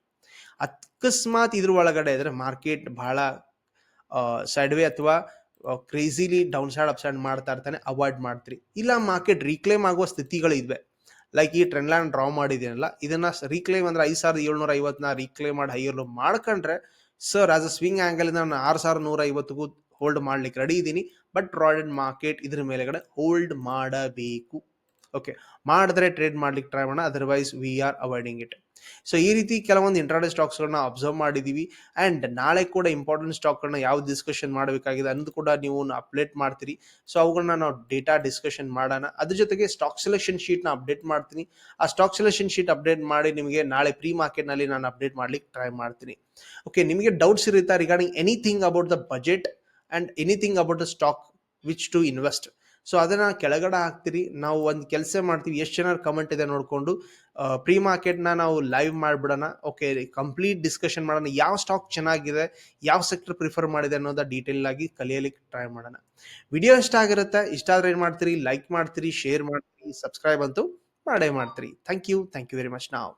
ಅಕಸ್ಮಾತ್ ಇದ್ರ ಒಳಗಡೆ ಇದ್ರೆ ಮಾರ್ಕೆಟ್ ಬಹಳ ಸೈಡ್ವೇ ಅಥವಾ crazily down side up side ಮಾಡ್ತಾ ಇರ್ತಾನೆ ಅವಾಯ್ಡ್ ಮಾಡ್ತೀರಿ. ಇಲ್ಲ ಮಾರ್ಕೆಟ್ ರೀಕ್ಲೇಮ್ ಆಗುವ ಸ್ಥಿತಿಗಳು ಇದ್ವೆ. ಲೈಕ್ ಈ ಟ್ರೆಂಡ್ ಲೈನ್ ಡ್ರಾ ಮಾಡಿದ್ದೀನಲ್ಲ, ಇದನ್ನ ರೀಕ್ಲೇಮ್ ಅಂದ್ರೆ ಐದು ಸಾವಿರದ ಏಳ್ನೂರ ಐವತ್ತನ್ನ ರೀಕ್ಲೇಮ್ ಮಾಡಿ ಹೈಯರ್ಲು ಮಾಡ್ಕೊಂಡ್ರೆ sir as a swing angle ನಾನು ಆರು ಸಾವಿರದ ನೂರ ಐವತ್ತಿಗೂ ಹೋಲ್ಡ್ ಮಾಡ್ಲಿಕ್ಕೆ ರೆಡಿ ಇದ್ದೀನಿ ಬಟ್ ರಾಡೆಡ್ ಮಾರ್ಕೆಟ್ ಇದ್ರ ಮೇಲೆಗಡೆ ಹೋಲ್ಡ್ ಮಾಡಬೇಕು. ಓಕೆ ಮಾಡಿದ್ರೆ ಟ್ರೇಡ್ ಮಾಡ್ಲಿಕ್ಕೆ ಟ್ರೈ ಮಾಡೋಣ. Otherwise we are avoiding it so ಈ ರೀತಿ ಕೆಲವೊಂದು ಸ್ಟಾಕ್ಸ್ ಸ್ಟಾಕ್ಸ್ಗಳನ್ನ ಅಬ್ಸರ್ವ್ ಮಾಡಿದೀವಿ. ಆ್ಯಂಡ್ ನಾಳೆ ಕೂಡ ಇಂಪಾರ್ಟೆಂಟ್ ಸ್ಟಾಕ್ಗಳನ್ನ ಯಾವ ಡಿಸ್ಕಷನ್ ಮಾಡಬೇಕಾಗಿದೆ ಅನ್ನೋದು ಕೂಡ ನೀವು ಅಪ್ಡೇಟ್ ಮಾಡ್ತೀರಿ. ಸೊ ಅವುಗಳನ್ನ ನಾವು ಡೇಟಾ ಡಿಸ್ಕಷನ್ ಮಾಡೋಣ. ಅದ್ರ ಜೊತೆಗೆ ಸ್ಟಾಕ್ ಸೆಲೆಕ್ಷನ್ ಶೀಟ್ನ ಅಪ್ಡೇಟ್ ಮಾಡ್ತೀನಿ. ಆ ಸ್ಟಾಕ್ ಸೆಲೆಕ್ಷನ್ ಶೀಟ್ ಅಪ್ಡೇಟ್ ಮಾಡಿ ನಿಮಗೆ ನಾಳೆ ಪ್ರೀ ಮಾರ್ಕೆಟ್ನಲ್ಲಿ ನಾನು ಅಪ್ಡೇಟ್ ಮಾಡ್ಲಿಕ್ಕೆ ಟ್ರೈ ಮಾಡ್ತೀನಿ. ಓಕೆ ನಿಮಗೆ ಡೌಟ್ಸ್ ಇರುತ್ತಾ regarding anything about the budget and anything about the stock which to invest so ಅದನ್ನ ಕೆಳಗಡೆ ಹಾಕ್ತೀರಿ. ನಾವು ಒಂದು ಕೆಲಸ ಮಾಡ್ತೀವಿ. ಎಷ್ಟು ಜನ ಕಮೆಂಟ್ ಇದೆ ನೋಡಿಕೊಂಡು ಪ್ರೀ ಮಾರ್ಕೆಟ್ನ ನಾವು ಲೈವ್ ಮಾಡಿಬಿಡೋಣ. ಓಕೆ ಕಂಪ್ಲೀಟ್ ಡಿಸ್ಕಷನ್ ಮಾಡೋಣ. ಯಾವ ಸ್ಟಾಕ್ ಚೆನ್ನಾಗಿದೆ, ಯಾವ ಸೆಕ್ಟರ್ ಪ್ರಿಫರ್ ಮಾಡಿದೆ ಅನ್ನೋದ ಡೀಟೇಲ್ ಆಗಿ ಕಲಿಯಲಿಕ್ಕೆ ಟ್ರೈ ಮಾಡೋಣ. ವಿಡಿಯೋ ಇಷ್ಟ ಆಗಿರುತ್ತೆ, ಇಷ್ಟ ಆದ್ರೆ ಏನು ಮಾಡ್ತೀರಿ? ಲೈಕ್ ಮಾಡ್ತೀರಿ ಶೇರ್ ಮಾಡ್ತೀರಿ ಸಬ್ಸ್ಕ್ರೈಬ್ ಅಂತೂ ಮಾಡೇ ಮಾಡ್ತೀರಿ. Thank you thank you very much ನಾವು